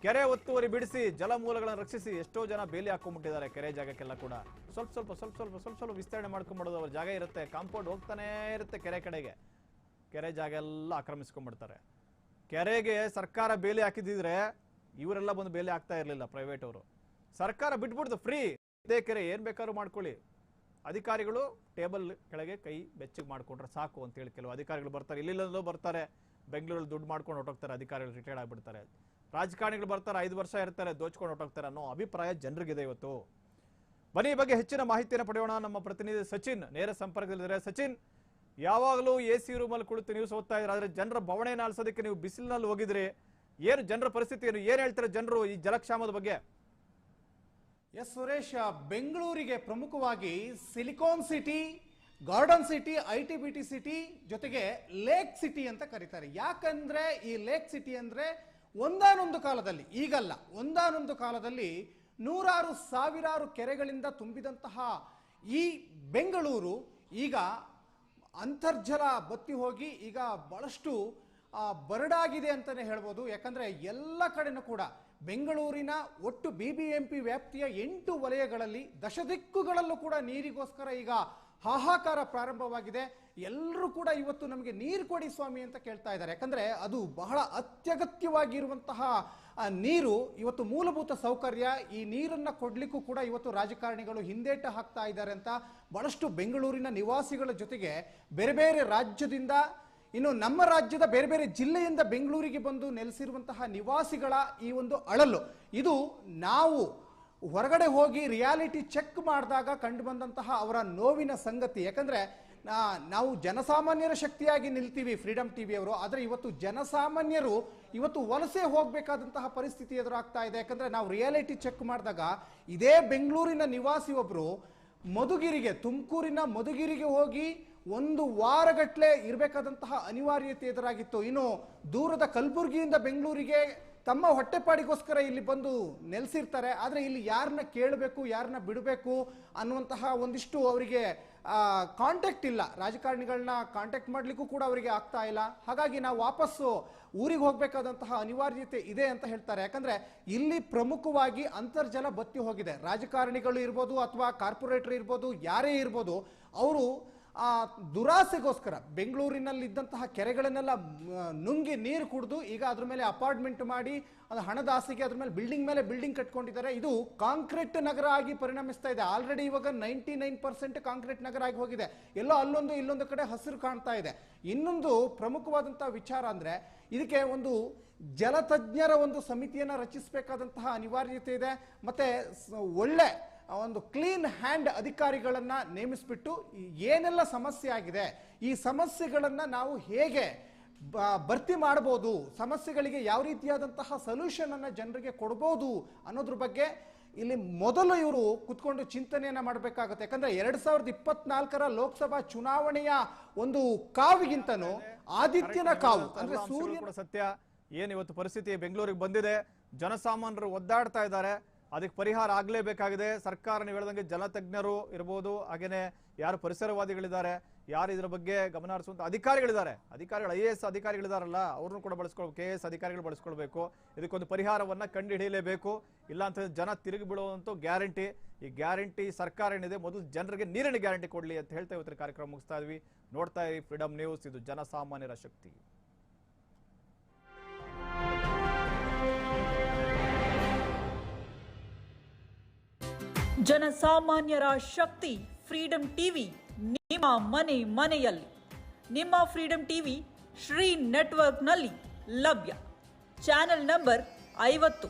ಕೆರೆ ಒತ್ತುವರಿ ಬಿಡಿಸಿ ಜಲಮೂಲಗಳನ್ನು ರಕ್ಷಿಸಿ ಎಷ್ಟೋ ಜನ ಬೇಲಿ ಹಾಕೊಂಡ್ಬಿಟ್ಟಿದ್ದಾರೆ ಕೆರೆ ಜಾಗಕ್ಕೆಲ್ಲ ಕೂಡ. ಸ್ವಲ್ಪ ಸ್ವಲ್ಪ ಸ್ವಲ್ಪ ಸ್ವಲ್ಪ ಸ್ವಲ್ಪ ಸ್ವಲ್ಪ ವಿಸ್ತರಣೆ ಮಾಡ್ಕೊಂಡ್ಬಿಡೋದು ಅವ್ರ ಜಾಗ ಇರುತ್ತೆ. ಕಾಂಪೌಂಡ್ ಹೋಗ್ತಾನೇ ಇರುತ್ತೆ ಕೆರೆ ಕಡೆಗೆ. ಕೆರೆ ಜಾಗ ಎಲ್ಲ ಆಕ್ರಮಿಸ್ಕೊಂಡ್ಬಿಡ್ತಾರೆ. ಕೆರೆಗೆ ಸರ್ಕಾರ ಬೇಲಿ ಹಾಕಿದಿದ್ರೆ ಇವರೆಲ್ಲ ಬಂದು ಬೇಲಿ ಹಾಕ್ತಾ ಇರಲಿಲ್ಲ ಪ್ರೈವೇಟ್ ಅವರು. ಸರ್ಕಾರ ಬಿಟ್ಬಿಡ್ತು ಫ್ರೀ ಇದೇ ಕೆರೆ ಏನ್ ಬೇಕಾದ್ರೂ ಮಾಡ್ಕೊಳ್ಳಿ. ಅಧಿಕಾರಿಗಳು ಟೇಬಲ್ ಕೆಳಗೆ ಕೈ ಬೆಚ್ಚಗೆ ಮಾಡ್ಕೊಂಡ್ರೆ ಸಾಕು ಅಂತೇಳಿ ಕೆಲವು ಅಧಿಕಾರಿಗಳು ಬರ್ತಾರೆ. ಇಲ್ಲಿಲ್ಲದೋ ಬರ್ತಾರೆ. ಬೆಂಗಳೂರಲ್ಲಿ ದುಡ್ಡು ಮಾಡ್ಕೊಂಡು ಹೊರಟೋಗ್ತಾರೆ. ಅಧಿಕಾರಿಗಳು ರಿಟೈರ್ಡ್ ಆಗ್ಬಿಡ್ತಾರೆ. ರಾಜಕಾರಣಿಗಳು ಬರ್ತಾರೆ, ಐದು ವರ್ಷ ಇರ್ತಾರೆ, ದೋಚ್ಕೊಂಡು ಹೊಟ್ಟೋಗ್ತಾರೆ ಅನ್ನೋ ಅಭಿಪ್ರಾಯ ಜನರಿಗಿದೆ ಇವತ್ತು. ಬನ್ನಿ ಬಗ್ಗೆ ಹೆಚ್ಚಿನ ಮಾಹಿತಿಯನ್ನು ಪಡೆಯೋಣ. ನಮ್ಮ ಪ್ರತಿನಿಧಿ ಸಚಿನ್, ನೇರ ಸಂಪರ್ಕದಲ್ಲಿದ್ದಾರೆ. ಸಚಿನ್, ಯಾವಾಗಲೂ ಎ ಸಿ ರೂಮಲ್ಲಿ ಕುಳಿತು ನ್ಯೂಸ್ ಓದ್ತಾ ಇದ್ರೆ ಆದರೆ ಜನರ ಬವಣೆಯನ್ನು ಆಲಿಸೋದಕ್ಕೆ ನೀವು ಬಿಸಿಲಿನಲ್ಲಿ ಹೋಗಿದ್ರಿ. ಏನು ಜನರ ಪರಿಸ್ಥಿತಿ ಏನು ಏನು ಹೇಳ್ತಾರೆ ಜನರು ಈ ಜಲಕ್ಷಾಮದ ಬಗ್ಗೆ? ಎಸ್ ಸುರೇಶ್, ಬೆಂಗಳೂರಿಗೆ ಪ್ರಮುಖವಾಗಿ silicon city, garden city, I T B T city ಜೊತೆಗೆ ಲೇಕ್ ಸಿಟಿ ಅಂತ ಕರೀತಾರೆ. ಯಾಕಂದ್ರೆ ಈ ಲೇಕ್ ಸಿಟಿ ಅಂದ್ರೆ ಒಂದಾನೊಂದು ಕಾಲದಲ್ಲಿ, ಈಗಲ್ಲ, ಒಂದಾನೊಂದು ಕಾಲದಲ್ಲಿ ನೂರಾರು ಸಾವಿರಾರು ಕೆರೆಗಳಿಂದ ತುಂಬಿದಂತಹ ಈ ಬೆಂಗಳೂರು ಈಗ ಅಂತರ್ಜಲ ಬತ್ತಿ ಹೋಗಿ ಈಗ ಬಹಳಷ್ಟು ಬರಡಾಗಿದೆ ಅಂತಲೇ ಹೇಳ್ಬೋದು. ಯಾಕಂದರೆ ಎಲ್ಲ ಕಡೆನೂ ಕೂಡ ಬೆಂಗಳೂರಿನ ಒಟ್ಟು ಬಿ ಬಿ ಎಂ ಪಿ ವ್ಯಾಪ್ತಿಯ ಎಂಟು ವಲಯಗಳಲ್ಲಿ ದಶದಿಕ್ಕುಗಳಲ್ಲೂ ಕೂಡ ನೀರಿಗೋಸ್ಕರ ಈಗ ಹಾಹಾಕಾರ ಪ್ರಾರಂಭವಾಗಿದೆ. ಎಲ್ಲರೂ ಕೂಡ ಇವತ್ತು ನಮಗೆ ನೀರು ಕೊಡಿ ಸ್ವಾಮಿ ಅಂತ ಕೇಳ್ತಾ ಇದ್ದಾರೆ. ಯಾಕಂದ್ರೆ ಅದು ಬಹಳ ಅತ್ಯಗತ್ಯವಾಗಿರುವಂತಹ ನೀರು ಇವತ್ತು ಮೂಲಭೂತ ಸೌಕರ್ಯ. ಈ ನೀರನ್ನ ಕೊಡ್ಲಿಕ್ಕೂ ಕೂಡ ಇವತ್ತು ರಾಜಕಾರಣಿಗಳು ಹಿಂದೇಟ ಹಾಕ್ತಾ ಇದ್ದಾರೆ ಅಂತ ಬಹಳಷ್ಟು ಬೆಂಗಳೂರಿನ ನಿವಾಸಿಗಳ ಜೊತೆಗೆ ಬೇರೆ ಬೇರೆ ರಾಜ್ಯದಿಂದ, ಇನ್ನು ನಮ್ಮ ರಾಜ್ಯದ ಬೇರೆ ಬೇರೆ ಜಿಲ್ಲೆಯಿಂದ ಬೆಂಗಳೂರಿಗೆ ಬಂದು ನೆಲೆಸಿರುವಂತಹ ನಿವಾಸಿಗಳ ಈ ಒಂದು ಅಳಲು. ಇದು ನಾವು ಹೊರಗಡೆ ಹೋಗಿ ರಿಯಾಲಿಟಿ ಚೆಕ್ ಮಾಡಿದಾಗ ಕಂಡು ಬಂದಂತಹ ಅವರ ನೋವಿನ ಸಂಗತಿ. ಯಾಕಂದ್ರೆ ನಾವು ಜನಸಾಮಾನ್ಯರ ಶಕ್ತಿಯಾಗಿ ನಿಲ್ತೀವಿ ಫ್ರೀಡಮ್ ಟಿವಿ ಅವರು, ಆದರೆ ಇವತ್ತು ಜನಸಾಮಾನ್ಯರು ಇವತ್ತು ವಲಸೆ ಹೋಗಬೇಕಾದಂತಹ ಪರಿಸ್ಥಿತಿ ಎದುರಾಗ್ತಾ ಇದೆ. ಯಾಕಂದ್ರೆ, ನಾವು ರಿಯಾಲಿಟಿ ಚೆಕ್ ಮಾಡಿದಾಗ ಇದೇ ಬೆಂಗಳೂರಿನ ನಿವಾಸಿ ಒಬ್ಬರು ಮಧುಗಿರಿಗೆ, ತುಮಕೂರಿನ ಮಧುಗಿರಿಗೆ ಹೋಗಿ ಒಂದು ವಾರಗಟ್ಟಲೆ ಇರಬೇಕಾದಂತಹ ಅನಿವಾರ್ಯತೆ ಎದುರಾಗಿತ್ತು. ಇನ್ನು ದೂರದ ಕಲಬುರಗಿಯಿಂದ ಬೆಂಗಳೂರಿಗೆ ತಮ್ಮ ಹೊಟ್ಟೆಪಾಡಿಗೋಸ್ಕರ ಇಲ್ಲಿ ಬಂದು ನೆಲೆಸಿರ್ತಾರೆ, ಆದರೆ ಇಲ್ಲಿ ಯಾರನ್ನ ಕೇಳಬೇಕು ಯಾರನ್ನ ಬಿಡಬೇಕು ಅನ್ನುವಂತಹ ಒಂದಿಷ್ಟು ಅವರಿಗೆ ಕಾಂಟ್ಯಾಕ್ಟ್ ಇಲ್ಲ. ರಾಜಕಾರಣಿಗಳನ್ನ ಕಾಂಟ್ಯಾಕ್ಟ್ ಮಾಡಲಿಕ್ಕೂ ಕೂಡ ಅವರಿಗೆ ಆಗ್ತಾ ಇಲ್ಲ. ಹಾಗಾಗಿ ನಾವು ವಾಪಸ್ಸು ಊರಿಗೆ ಹೋಗಬೇಕಾದಂತಹ ಅನಿವಾರ್ಯತೆ ಇದೆ ಅಂತ ಹೇಳ್ತಾರೆ. ಯಾಕಂದರೆ ಇಲ್ಲಿ ಪ್ರಮುಖವಾಗಿ ಅಂತರ್ಜಲ ಬತ್ತಿ ಹೋಗಿದೆ. ರಾಜಕಾರಣಿಗಳು ಇರ್ಬೋದು ಅಥವಾ ಕಾರ್ಪೊರೇಟರ್ ಇರ್ಬೋದು, ಯಾರೇ ಇರ್ಬೋದು, ಅವರು ಆ ದುರಾಸೆಗೋಸ್ಕರ ಬೆಂಗಳೂರಿನಲ್ಲಿ ಇದ್ದಂತಹ ಕೆರೆಗಳನ್ನೆಲ್ಲ ನುಂಗಿ ನೀರು ಕುಡಿದು ಈಗ ಅದ್ರ ಮೇಲೆ ಅಪಾರ್ಟ್ಮೆಂಟ್ ಮಾಡಿ, ಅದು ಹಣದ ಆಸೆಗೆ ಅದ್ರ ಮೇಲೆ ಬಿಲ್ಡಿಂಗ್ ಮೇಲೆ ಬಿಲ್ಡಿಂಗ್ ಕಟ್ಕೊಂಡಿದ್ದಾರೆ. ಇದು ಕಾಂಕ್ರೀಟ್ ನಗರ ಆಗಿ ಪರಿಣಮಿಸ್ತಾ ಇದೆ. ಆಲ್ರೆಡಿ ಇವಾಗ ನೈಂಟಿ ನೈನ್ ಪರ್ಸೆಂಟ್ ಕಾಂಕ್ರೀಟ್ ನಗರ ಆಗಿ ಹೋಗಿದೆ. ಎಲ್ಲೋ ಅಲ್ಲೊಂದು, ಇಲ್ಲೊಂದು ಕಡೆ ಹಸಿರು ಕಾಣ್ತಾ ಇದೆ. ಇನ್ನೊಂದು ಪ್ರಮುಖವಾದಂತಹ ವಿಚಾರ ಅಂದ್ರೆ, ಇದಕ್ಕೆ ಒಂದು ಜಲತಜ್ಞರ ಒಂದು ಸಮಿತಿಯನ್ನ ರಚಿಸಬೇಕಾದಂತಹ ಅನಿವಾರ್ಯತೆ ಇದೆ. ಮತ್ತೆ ಒಳ್ಳೆ ಒಂದು ಕ್ಲೀನ್ ಹ್ಯಾಂಡ್ ಅಧಿಕಾರಿಗಳನ್ನು ನೇಮಿಸ್ಬಿಟ್ಟು ಏನೆಲ್ಲ ಸಮಸ್ಯೆ ಆಗಿದೆ ಈ ಸಮಸ್ಯೆಗಳನ್ನು ನಾವು ಹೇಗೆ ಭರ್ತಿ ಮಾಡಬಹುದು ಸಮಸ್ಯೆಗಳಿಗೆ ಯಾವ ರೀತಿಯಾದಂತಹ ಸೊಲ್ಯೂಷನ್ ಅನ್ನ ಜನರಿಗೆ ಕೊಡ್ಬೋದು ಅನ್ನೋದ್ರ ಬಗ್ಗೆ ಇಲ್ಲಿ ಮೊದಲು ಇವರು ಕುತ್ಕೊಂಡು ಚಿಂತನೆಯನ್ನ ಮಾಡಬೇಕಾಗುತ್ತೆ. ಯಾಕಂದ್ರೆ ಎರಡು ಸಾವಿರದ ಇಪ್ಪತ್ನಾಲ್ಕರ ಲೋಕಸಭಾ ಚುನಾವಣೆಯ ಒಂದು ಕಾವಿಗಿಂತನೂ ಆದಿತ್ಯನ ಕಾವು ಅಂದ್ರೆ ಸೂರ್ಯ ಸತ್ಯ. ಏನ್ ಇವತ್ತು ಪರಿಸ್ಥಿತಿ ಬೆಂಗಳೂರಿಗೆ ಬಂದಿದೆ ಜನಸಾಮಾನ್ಯರು ಒದ್ದಾಡ್ತಾ ಇದ್ದಾರೆ. ಅದಕ್ಕೆ ಪರಿಹಾರ ಆಗಲೇಬೇಕಾಗಿದೆ. ಸರ್ಕಾರ ನೀವು ಹೇಳ್ದಂಗೆ ಜಲತಜ್ಞರು ಇರ್ಬೋದು, ಹಾಗೇನೆ ಯಾರು ಪರಿಸರವಾದಿಗಳಿದ್ದಾರೆ, ಯಾರು ಇದ್ರ ಬಗ್ಗೆ ಗಮನ ಹರಿಸುವಂತ ಅಧಿಕಾರಿಗಳಿದ್ದಾರೆ. ಅಧಿಕಾರಿಗಳು, ಐ ಎ ಎಸ್ ಅಧಿಕಾರಿಗಳಿದಾರಲ್ಲ, ಅವ್ರನ್ನೂ ಕೂಡ ಬಳಸ್ಕೊಳ್ಬೇಕು, ಕೆ ಎಸ್ ಅಧಿಕಾರಿಗಳು ಬಳಸ್ಕೊಳ್ಬೇಕು. ಇದಕ್ಕೊಂದು ಪರಿಹಾರವನ್ನ ಕಂಡು ಹಿಡಿಯಲೇಬೇಕು ಇಲ್ಲ ಜನ ತಿರುಗಿ ಬೀಳುವಂತೂ ಗ್ಯಾರಂಟಿ. ಈ ಗ್ಯಾರಂಟಿ ಸರ್ಕಾರ ಏನಿದೆ, ಮೊದಲು ಜನರಿಗೆ ನೀರಿನ ಗ್ಯಾರಂಟಿ ಕೊಡ್ಲಿ ಅಂತ ಹೇಳ್ತಾ ಇವತ್ತಿನ ಕಾರ್ಯಕ್ರಮ ಮುಗಿಸ್ತಾ ಇದ್ವಿ. ನೋಡ್ತಾ ಇರಿ ಫ್ರೀಡಮ್ ನ್ಯೂಸ್ ಇದು ಜನಸಾಮಾನ್ಯರ ಶಕ್ತಿ. ಜನಸಾಮಾನ್ಯರ ಶಕ್ತಿ ಫ್ರೀಡಂ ಟಿವಿ ನಿಮ್ಮ ಮನೆ ಮನೆಯಲ್ಲಿ. ನಿಮ್ಮ ಫ್ರೀಡಂ ಟಿವಿ ಶ್ರೀ ನೆಟ್ವರ್ಕ್ನಲ್ಲಿ ಲಭ್ಯ. ಚಾನೆಲ್ ನಂಬರ್ ಐವತ್ತು.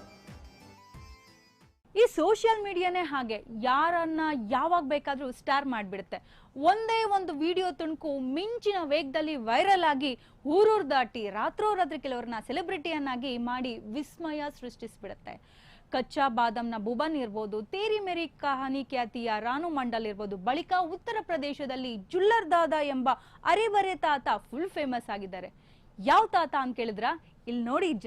ಈ ಸೋಷಿಯಲ್ ಮೀಡಿಯಾನೇ ಹಾಗೆ, ಯಾರನ್ನ ಯಾವಾಗ ಬೇಕಾದ್ರೂ ಸ್ಟಾರ್ ಮಾಡಿಬಿಡುತ್ತೆ. ಒಂದೇ ಒಂದು ವಿಡಿಯೋ ತುಣುಕು ಮಿಂಚಿನ ವೇಗದಲ್ಲಿ ವೈರಲ್ ಆಗಿ ಊರೂರು ದಾಟಿ ರಾತ್ರೋರಾತ್ರಿ ಕೆಲವರನ್ನ ಸೆಲೆಬ್ರಿಟಿಯನ್ನಾಗಿ ಮಾಡಿ ವಿಸ್ಮಯ ಸೃಷ್ಟಿಸ್ಬಿಡುತ್ತೆ. ಕಚ್ಚಾ ಬಾದಾಮ್ನ ಬುಬನ್ ಇರ್ಬೋದು, ತೇರಿ ಮೇರಿ ಕಹಾನಿ ಖ್ಯಾತಿಯ ರಾನು ಮಂಡಲ್ ಇರ್ಬೋದು, ಬಳಿಕ ಉತ್ತರ ಪ್ರದೇಶದಲ್ಲಿ ಜುಲ್ಲರ್ ದಾದಾ ಎಂಬ ಅರೆಬರೆ ತಾತ ಫುಲ್ ಫೇಮಸ್ ಆಗಿದ್ದಾರೆ. ಯಾವ ತಾತ ಅಂತ ಕೇಳಿದ್ರ? ಇಲ್ಲಿ ನೋಡಿ